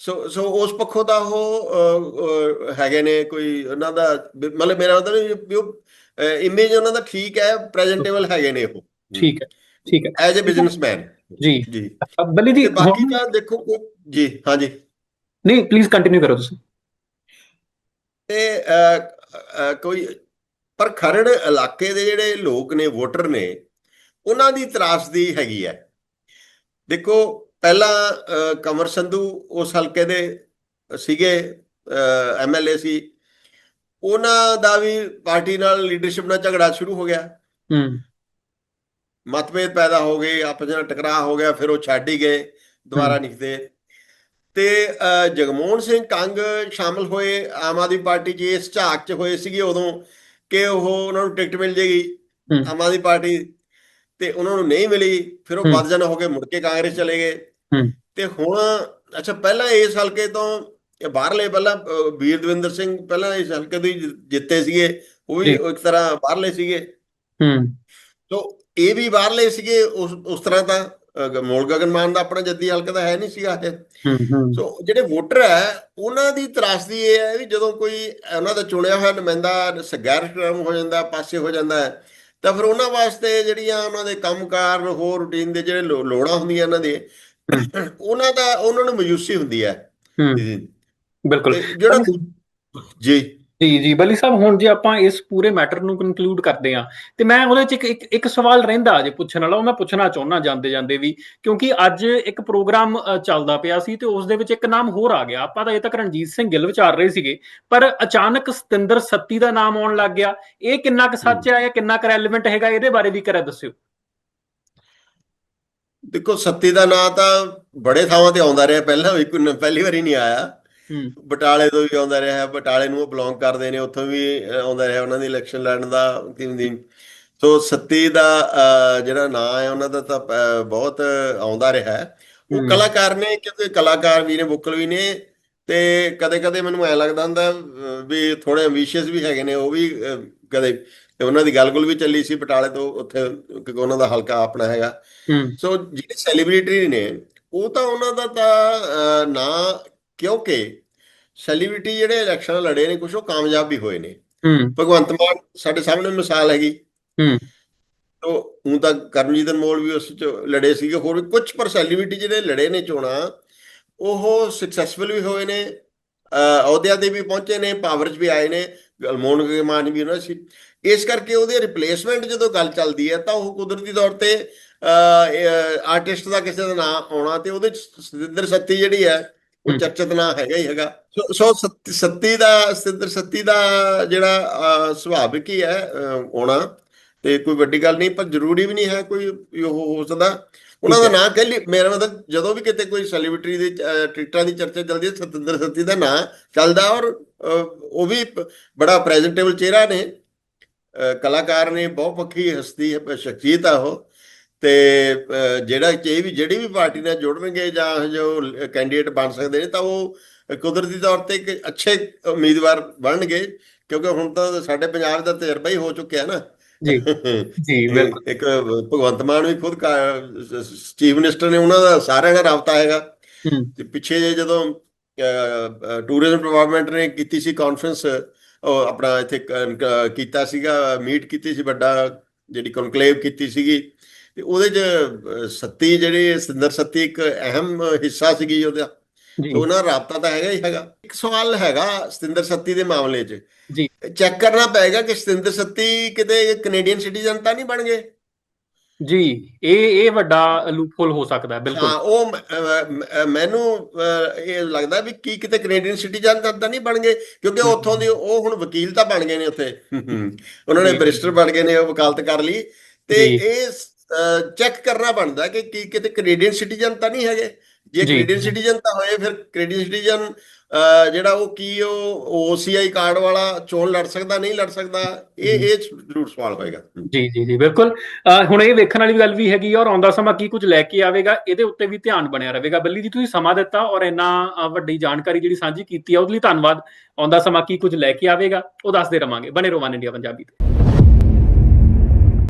ਸੋ ਸੋ ਉਸ ਪੱਖੋਂ ਦਾ ਉਹ ਹੈਗੇ ਨੇ ਕੋਈ ਉਹਨਾਂ ਦਾ ਮਤਲਬ ਮੇਰਾ ਮਤਲਬ ਇਮੇਜ ਉਹਨਾਂ ਦਾ ਠੀਕ ਹੈ ਪ੍ਰੈਜ਼ੈਂਟੇਬਲ ਹੈਗੇ ਨੇ ਉਹ। ਠੀਕ ਹੈ। ਠੀਕ ਹੈ। ਐਜ਼ ਅ ਬਿਜ਼ਨਸਮੈਨ ਜੀ। ਜੀ। ਬੱਲੀ ਜੀ ਬਾਕੀ ਤਾਂ ਦੇਖੋ ਜੀ ਹਾਂਜੀ। ਨਹੀਂ ਪਲੀਜ਼ ਕੰਟੀਨਿਊ ਕਰੋ ਤੁਸੀਂ। ਤੇ ਕੋਈ ਪਰ ਖਰੜ ਇਲਾਕੇ ਦੇ ਜਿਹੜੇ ਲੋਕ ਨੇ ਵੋਟਰ ਨੇ ਉਹਨਾਂ ਦੀ ਤਰਾਸਦੀ ਹੈਗੀ ਹੈ। ਦੇਖੋ ਪਹਿਲਾਂ ਅ, ਕੰਵਰ ਸੰਧੂ ਉਸ ਹਲਕੇ ਦੇ ਸੀਗੇ ਐਮਐਲਏ ਸੀ। ਉਹਨਾਂ ਦਾ ਵੀ ਪਾਰਟੀ ਨਾਲ ਲੀਡਰਸ਼ਿਪ ਨਾਲ ਝਗੜਾ ਸ਼ੁਰੂ ਹੋ ਗਿਆ। ਹੂੰ। ਮਤਭੇਦ ਪੈਦਾ ਹੋ ਗਏ ਆਪਸ ਵਿੱਚ ਟਕਰਾਅ ਹੋ ਗਿਆ ਫਿਰ ਉਹ ਛੱਡ ਹੀ ਗਏ ਦੁਬਾਰਾ ਨਿਕਦੇ ਤੇ ਅ, ਜਗਮੋਹਨ ਸਿੰਘ ਕੰਗ ਸ਼ਾਮਲ ਹੋਏ ਆਮ ਆਦਮੀ ਪਾਰਟੀ 'ਚ ਇਸ ਝਾਕ 'ਚ ਹੋਏ ਸੀਗੇ ਉਦੋਂ ਕਿ ਉਹ ਉਹਨਾਂ ਨੂੰ ਟਿਕਟ ਮਿਲ ਜੇਗੀ। ਆਮ ਆਦਮੀ ਪਾਰਟੀ ਤੇ ਉਹਨਾਂ ਨੂੰ ਨਹੀਂ ਮਿਲੀ ਫਿਰ ਉਹ ਹੂੰ। ਬਦਜਨ ਹੋ ਕੇ ਮੁੜ ਕੇ ਕਾਂਗਰਸ ਚਲੇ ਗਏ। ਤੇ ਹੁਣ ਅੱਛਾ ਪਹਿਲਾਂ ਇਸ ਹਲਕੇ ਤੋਂ ਇਹ ਬਾਹਰਲੇ ਪਹਿਲਾਂ ਵੀਰ ਦਵਿੰਦਰ ਸਿੰਘ ਪਹਿਲਾਂ ਇਸ ਹਲਕੇ ਤੋਂ ਜਿੱਤੇ ਸੀਗੇ ਉਹ ਵੀ। ਇੱਕ ਤਰ੍ਹਾਂ ਬਾਹਰਲੇ ਸੀਗੇ ਹੂੰ ਤੋ ਇਹ ਵੀ ਬਾਹਰਲੇ ਸੀਗੇ ਉਸ ਉਸ ਤਰ੍ਹਾਂ ਤਾਂ ਮੋਲ ਗਗਨ ਮਾਨ ਦਾ ਆਪਣਾ ਜੱਦੀ ਹਲਕਾ ਤਾਂ ਹੈ ਨਹੀਂ ਸੀਗਾ ਇਹ। ਸੋ ਜਿਹੜੇ ਵੋਟਰ ਹੈ ਉਹਨਾਂ ਦੀ ਤਰਾਸਦੀ ਇਹ ਹੈ ਵੀ ਜਦੋਂ ਕੋਈ ਉਹਨਾਂ ਦਾ ਚੁਣਿਆ ਹੋਇਆ ਨੁਮਾਇੰਦਾ ਸਗੈਰ ਟਰਮ ਹੋ ਜਾਂਦਾ ਪਾਸੇ ਹੋ ਜਾਂਦਾ ਹੈ ਤਾਂ ਫਿਰ ਉਹਨਾਂ ਵਾਸਤੇ ਜਿਹੜੀਆਂ ਉਹਨਾਂ ਦੇ ਕੰਮਕਾਰ ਹੋਰ ਰੂਟੀਨ ਦੇ ਜਿਹੜੇ ਲੋੜਾਂ ਹੁੰਦੀਆਂ ਇਹਨਾਂ ਦੇ ਉਹਨਾਂ ਦਾ ਉਹਨਾਂ ਨੂੰ ਮਾਯੂਸੀ ਹੁੰਦੀ ਹੈ। ਬਿਲਕੁਲ। ਜਿਹੜਾ ਜੀ। ਜੀ ਜੀ ਬਲੀ ਸਾਹਿਬ ਹੁਣ ਜੇ ਆਪਾਂ ਇਸ ਪੂਰੇ ਮੈਟਰ ਨੂੰ ਕਨਕਲੂਡ ਕਰਦੇ ਆ ਤੇ ਮੈਂ ਉਹਦੇ ਚ ਇੱਕ ਇੱਕ ਸਵਾਲ ਰਹਿੰਦਾ ਜੇ ਪੁੱਛਣ ਵਾਲਾ ਉਹ ਮੈਂ ਪੁੱਛਣਾ ਚਾਹੁੰਦਾ ਜਾਂਦੇ ਜਾਂਦੇ ਵੀ ਕਿਉਂਕਿ ਅੱਜ ਇੱਕ ਪ੍ਰੋਗਰਾਮ ਚੱਲਦਾ ਪਿਆ ਸੀ ਤੇ ਉਸ ਦੇ ਵਿੱਚ ਇੱਕ ਨਾਮ ਹੋਰ ਆ ਗਿਆ। ਆਪਾਂ ਤਾਂ ਇਹ ਤੱਕ ਰਣਜੀਤ ਸਿੰਘ ਗਿੱਲ ਵਿਚਾਰ ਰਹੇ ਸੀਗੇ ਪਰ ਅਚਾਨਕ ਸਤਿੰਦਰ ਸੱਤੀ ਦਾ ਨਾਮ ਆਉਣ ਲੱਗ ਗਿਆ। ਇਹ ਕਿੰਨਾ ਕੁ ਸੱਚ ਹੈ। ਜਾਂ ਕਿੰਨਾ ਕੁ ਰੈਲੇਵੈਂਟ ਹੈਗਾ ਇਹਦੇ ਬਾਰੇ ਵੀ ਕਰਾ ਦੱਸਿਓ। ਦੇਖੋ ਸੱਤੀ ਦਾ ਨਾਂ ਤਾਂ ਬੜੇ ਥਾਵਾਂ ਤੇ ਆਉਂਦਾ ਰਿਹਾ। ਪਹਿਲਾਂ ਵੀ ਕੋਈ ਪਹਿਲੀ ਵਾਰੀ ਨਹੀਂ ਆਇਆ। ਬਟਾਲੇ ਤੋਂ ਵੀ ਆਉਂਦਾ ਰਿਹਾ ਬਟਾਲੇ ਨੂੰ ਉਹ ਬਿਲੋਂਗ ਕਰਦੇ ਨੇ ਉੱਥੋਂ ਵੀ ਆਉਂਦਾ ਰਿਹਾ ਉਹਨਾਂ ਦੀ ਇਲੈਕਸ਼ਨ ਲੜਨ ਦਾ ਕਿਵੇਂ ਦੀ ਸੋ ਸੱਤੀ ਦਾ ਜਿਹੜਾ ਨਾਂ ਹੈ ਉਹਨਾਂ ਦਾ ਤਾਂ ਬਹੁਤ ਆਉਂਦਾ ਰਿਹਾ। ਹੈ। ਉਹ। ਕਲਾਕਾਰ ਨੇ ਕਿਉਂਕਿ ਕਲਾਕਾਰ ਵੀ ਨੇ ਵੋਕਲ ਵੀ ਨੇ ਤੇ ਕਦੇ ਕਦੇ ਮੈਨੂੰ ਐ ਲੱਗਦਾ ਹੁੰਦਾ ਵੀ ਥੋੜੇ ਐਂਬੀਸ਼ੀਅਸ ਵੀ ਹੈਗੇ ਨੇ ਉਹ ਵੀ ਕਦੇ ਤੇ ਉਹਨਾਂ ਦੀ ਗੱਲ-ਗੁਲ ਵੀ ਚੱਲੀ ਸੀ ਬਟਾਲੇ ਤੋਂ ਉੱਥੇ ਕਿਉਂਕਿ ਉਹਨਾਂ ਦਾ ਹਲਕਾ ਆਪਣਾ ਹੈਗਾ। ਸੋ ਜਿਹੜੇ ਸੈਲੀਬ੍ਰਿਟੀ ਨੇ ਉਹ ਤਾਂ ਉਹਨਾਂ ਦਾ ਤਾਂ ਨਾਂ ਕਿਉਂਕਿ ਸੈਲੀਬ੍ਰਿਟੀ ਜਿਹੜੇ ਇਲੈਕਸ਼ਨ ਲੜੇ ਨੇ ਕੁਝ ਉਹ ਕਾਮਯਾਬ ਵੀ ਹੋਏ ਨੇ। ਹੂੰ। ਭਗਵੰਤ ਮਾਨ ਸਾਡੇ ਸਾਹਮਣੇ ਮਿਸਾਲ ਹੈਗੀ। ਹੂੰ। ਤੋ ਹੁਣ ਤਾਂ ਕਰਮਜੀਤ ਅਨਮੋਲ ਵੀ ਉਸ ਚ ਲੜੇ ਸੀਗੇ ਹੋਰ ਵੀ ਕੁਝ ਪਰ ਸੈਲੀਬ੍ਰਿਟੀ ਜਿਹੜੇ ਲੜੇ ਨੇ ਚੋਣਾਂ ਉਹ ਸਕਸੈਸਫੁਲ ਵੀ ਹੋਏ ਨੇ ਅਹ, ਅਹੁਦਿਆਂ ਤੇ ਵੀ ਪਹੁੰਚੇ ਨੇ ਪਾਵਰ 'ਚ ਵੀ ਆਏ ਨੇ ਗਲਮੋਹਨ ਮਾਨ ਵੀ ਉਹਨਾਂ ਸੀ। ਇਸ ਕਰਕੇ ਉਹਦੇ ਰਿਪਲੇਸਮੈਂਟ ਜਦੋਂ ਗੱਲ ਚੱਲਦੀ ਹੈ ਤਾਂ ਉਹ ਕੁਦਰਤੀ ਤੌਰ ਤੇ ਆਰਟਿਸਟ ਦਾ ਕਿਸੇ ਦਾ ਨਾਮ ਆਉਣਾ ਤੇ ਉਹਦੇ ਸਤਿੰਦਰ ਸੱਤੀ ਜਿਹੜੀ ਹੈ ਉਹ। ਚਰਚਿਤ ਨਾਂ ਹੈਗਾ ਹੀ ਹੈਗਾ। ਸੋ- ਸੱਤੀ ਦਾ ਸਤਿੰਦਰ ਸੱਤੀ ਦਾ ਜਿਹੜਾ ਸੁਭਾਵਿਕ ਹੀ ਹੈ ਆਉਣਾ ਤੇ ਕੋਈ ਵੱਡੀ ਗੱਲ ਨਹੀਂ ਪਰ ਜ਼ਰੂਰੀ ਵੀ ਨਹੀਂ ਹੈ ਕੋਈ ਉਹ ਹੋ ਸਕਦਾ। ਉਹਨਾਂ ਦਾ ਨਾਂ ਕਹਿ ਲਈ ਮੇਰਾ ਮਤਲਬ ਜਦੋਂ ਵੀ ਕਿਤੇ ਕੋਈ ਸੈਲੀਬ੍ਰਿਟੀ ਦੀ ਟਿਕਟਾਂ ਦੀ ਚਰਚਾ ਚੱਲਦੀ ਹੈ ਸਤਿੰਦਰ ਸੱਤੀ ਦਾ ਨਾਂ ਚੱਲਦਾ ਔਰ ਉਹ ਵੀ ਬੜਾ ਪ੍ਰੈਜ਼ੈਂਟੇਬਲ ਚਿਹਰਾ ਨੇ। ਕਲਾਕਾਰ ਨੇ ਬਹੁਪੱਖੀ ਹਸਤੀ ਹੈ ਸ਼ਖਸੀਅਤ ਆ ਉਹ। ਤੇ ਜਿਹੜਾ ਕਿ ਵੀ ਜਿਹੜੀ ਵੀ ਪਾਰਟੀ ਨਾਲ ਜੁੜਨਗੇ ਜਾਂ ਜੋ ਕੈਂਡੀਡੇਟ ਬਣ ਸਕਦੇ ਨੇ ਤਾਂ ਉਹ ਕੁਦਰਤੀ ਤੌਰ ਤੇ ਇੱਕ ਅੱਛੇ ਉਮੀਦਵਾਰ ਬਣਨਗੇ ਕਿਉਂਕਿ ਹੁਣ ਤਾਂ ਸਾਡੇ ਪੰਜਾਬ ਦਾ ਤਜਰਬਾ ਹੀ ਹੋ ਚੁੱਕਿਆ ਨਾ। ਜੀ। ਜੀ ਬਿਲਕੁਲ। ਇੱਕ ਭਗਵੰਤ ਮਾਨ ਵੀ ਖੁਦ ਚੀਫ ਮਿਨਿਸਟਰ ਨੇ ਉਹਨਾਂ ਦਾ ਸਾਰਿਆਂ ਨਾਲ ਰਾਬਤਾ ਹੈਗਾ। ਤੇ ਪਿੱਛੇ ਜੇ ਜਦੋਂ ਟੂਰਿਜ਼ਮ ਡਿਪਾਰਟਮੈਂਟ ਨੇ ਕੀਤੀ ਸੀ ਕਾਨਫਰੰਸ ਆਪਣਾ ਇੱਥੇ ਕੀਤਾ ਸੀਗਾ ਮੀਟ ਕੀਤੀ ਸੀ ਵੱਡਾ ਜਿਹੜੀ ਕਨਕਲੇਵ ਕੀਤੀ ਸੀਗੀ। ਤੇ ਉਹਦੇ ਚ ਸੱਤੀ ਜਿਹੜੇ ਸਿੰਦਰ ਸੱਤੀ ਇੱਕ ਅਹਿਮ ਹਿੱਸਾ ਸੀਗੀ ਉਹਦਾ ਉਹਨਾਂ ਰਾਬਤਾ ਤਾਂ ਹੈਗਾ ਹੀ ਹੈਗਾ ਇੱਕ ਸਵਾਲ ਹੈਗਾ ਸਤਿੰਦਰ ਸੱਤੀ ਦੇ ਮਾਮਲੇ 'ਚ ਜੀ। ਚੈੱਕ ਕਰਨਾ ਪਏਗਾ ਕਿ ਸਤਿੰਦਰ ਸੱਤੀ ਕਿਤੇ ਕੈਨੇਡੀਅਨ ਸਿਟੀਜ਼ਨ ਤਾਂ ਨਹੀਂ ਬਣ ਗਏ ਜੀ ਇਹ ਇਹ ਵੱਡਾ ਲੂਪਹੋਲ ਹੋ ਸਕਦਾ ਹੈ ਬਿਲਕੁਲ ਹਾਂ ਉਹ ਮੈਨੂੰ ਇਹ ਲੱਗਦਾ ਵੀ ਕੀ ਕਿਤੇ ਕੈਨੇਡੀਅਨ ਸਿਟੀਜ਼ਨ ਤਾਂ ਨਹੀਂ ਬਣ ਗਏ ਕਿਉਂਕਿ। ਉੱਥੋਂ ਦੇ ਉਹ ਹੁਣ ਵਕੀਲ ਤਾਂ ਬਣ ਗਏ ਨੇ ਉੱਥੇ ਉਹਨਾਂ ਨੇ। ਬੈਰਿਸਟਰ ਬਣ ਗਏ ਨੇ ਉਹ ਵਕਾਲਤ ਕਰ ਲਈ ਤੇ। ਇਹ ਚੈੱਕ ਕਰਨਾ ਬਣਦਾ ਕਿ ਕੀ ਕਿਤੇ ਕੈਨੇਡੀਅਨ ਸਿਟੀਜ਼ਨ ਤਾਂ ਨਹੀਂ ਹੈਗੇ। ਜੇ। ਕੈਨੇਡੀਅਨ ਸਿਟੀਜ਼ਨ ਤਾਂ ਹੋਏ ਫਿਰ ਕੈਨੇਡੀਅਨ ਸਿਟੀਜ਼ਨ ਜਿਹੜਾ ਉਹ ਕੀ ਉਹ OCI ਕਾਰਡ ਵਾਲਾ ਚੋਣ ਲੜ ਸਕਦਾ ਨਹੀਂ ਲੜ ਸਕਦਾ ਇਹ ਇਹ ਜ਼ਰੂਰ ਸਵਾਲ ਹੋਏਗਾ। ਜੀ ਜੀ ਜੀ ਬਿਲਕੁਲ। ਹੁਣ ਇਹ ਵੇਖਣ ਵਾਲੀ ਗੱਲ ਵੀ ਹੈਗੀ ਔਰ ਆਉਂਦਾ ਸਮਾਂ ਕੀ ਕੁਝ ਲੈ ਕੇ ਆਵੇਗਾ ਇਹਦੇ ਉੱਤੇ ਵੀ ਧਿਆਨ ਬਣਿਆ ਰਹੇਗਾ। ਬੱਲੀ ਜੀ ਤੁਸੀਂ ਸਮਾਂ ਦਿੱਤਾ ਔਰ ਇੰਨਾ ਵੱਡੀ ਜਾਣਕਾਰੀ ਜਿਹੜੀ ਸਾਂਝੀ ਕੀਤੀ ਆ ਉਹਦੇ ਲਈ ਧੰਨਵਾਦ। ਆਉਂਦਾ ਸਮਾਂ ਕੀ ਕੁਝ ਲੈ ਕੇ ਆਵੇਗਾ ਉਹ ਦੱਸਦੇ ਰਵਾਂਗੇ। ਬਣੇ ਰਹੋ ਵਨ ਇੰਡੀਆ ਪੰਜਾਬੀ ਤੇ।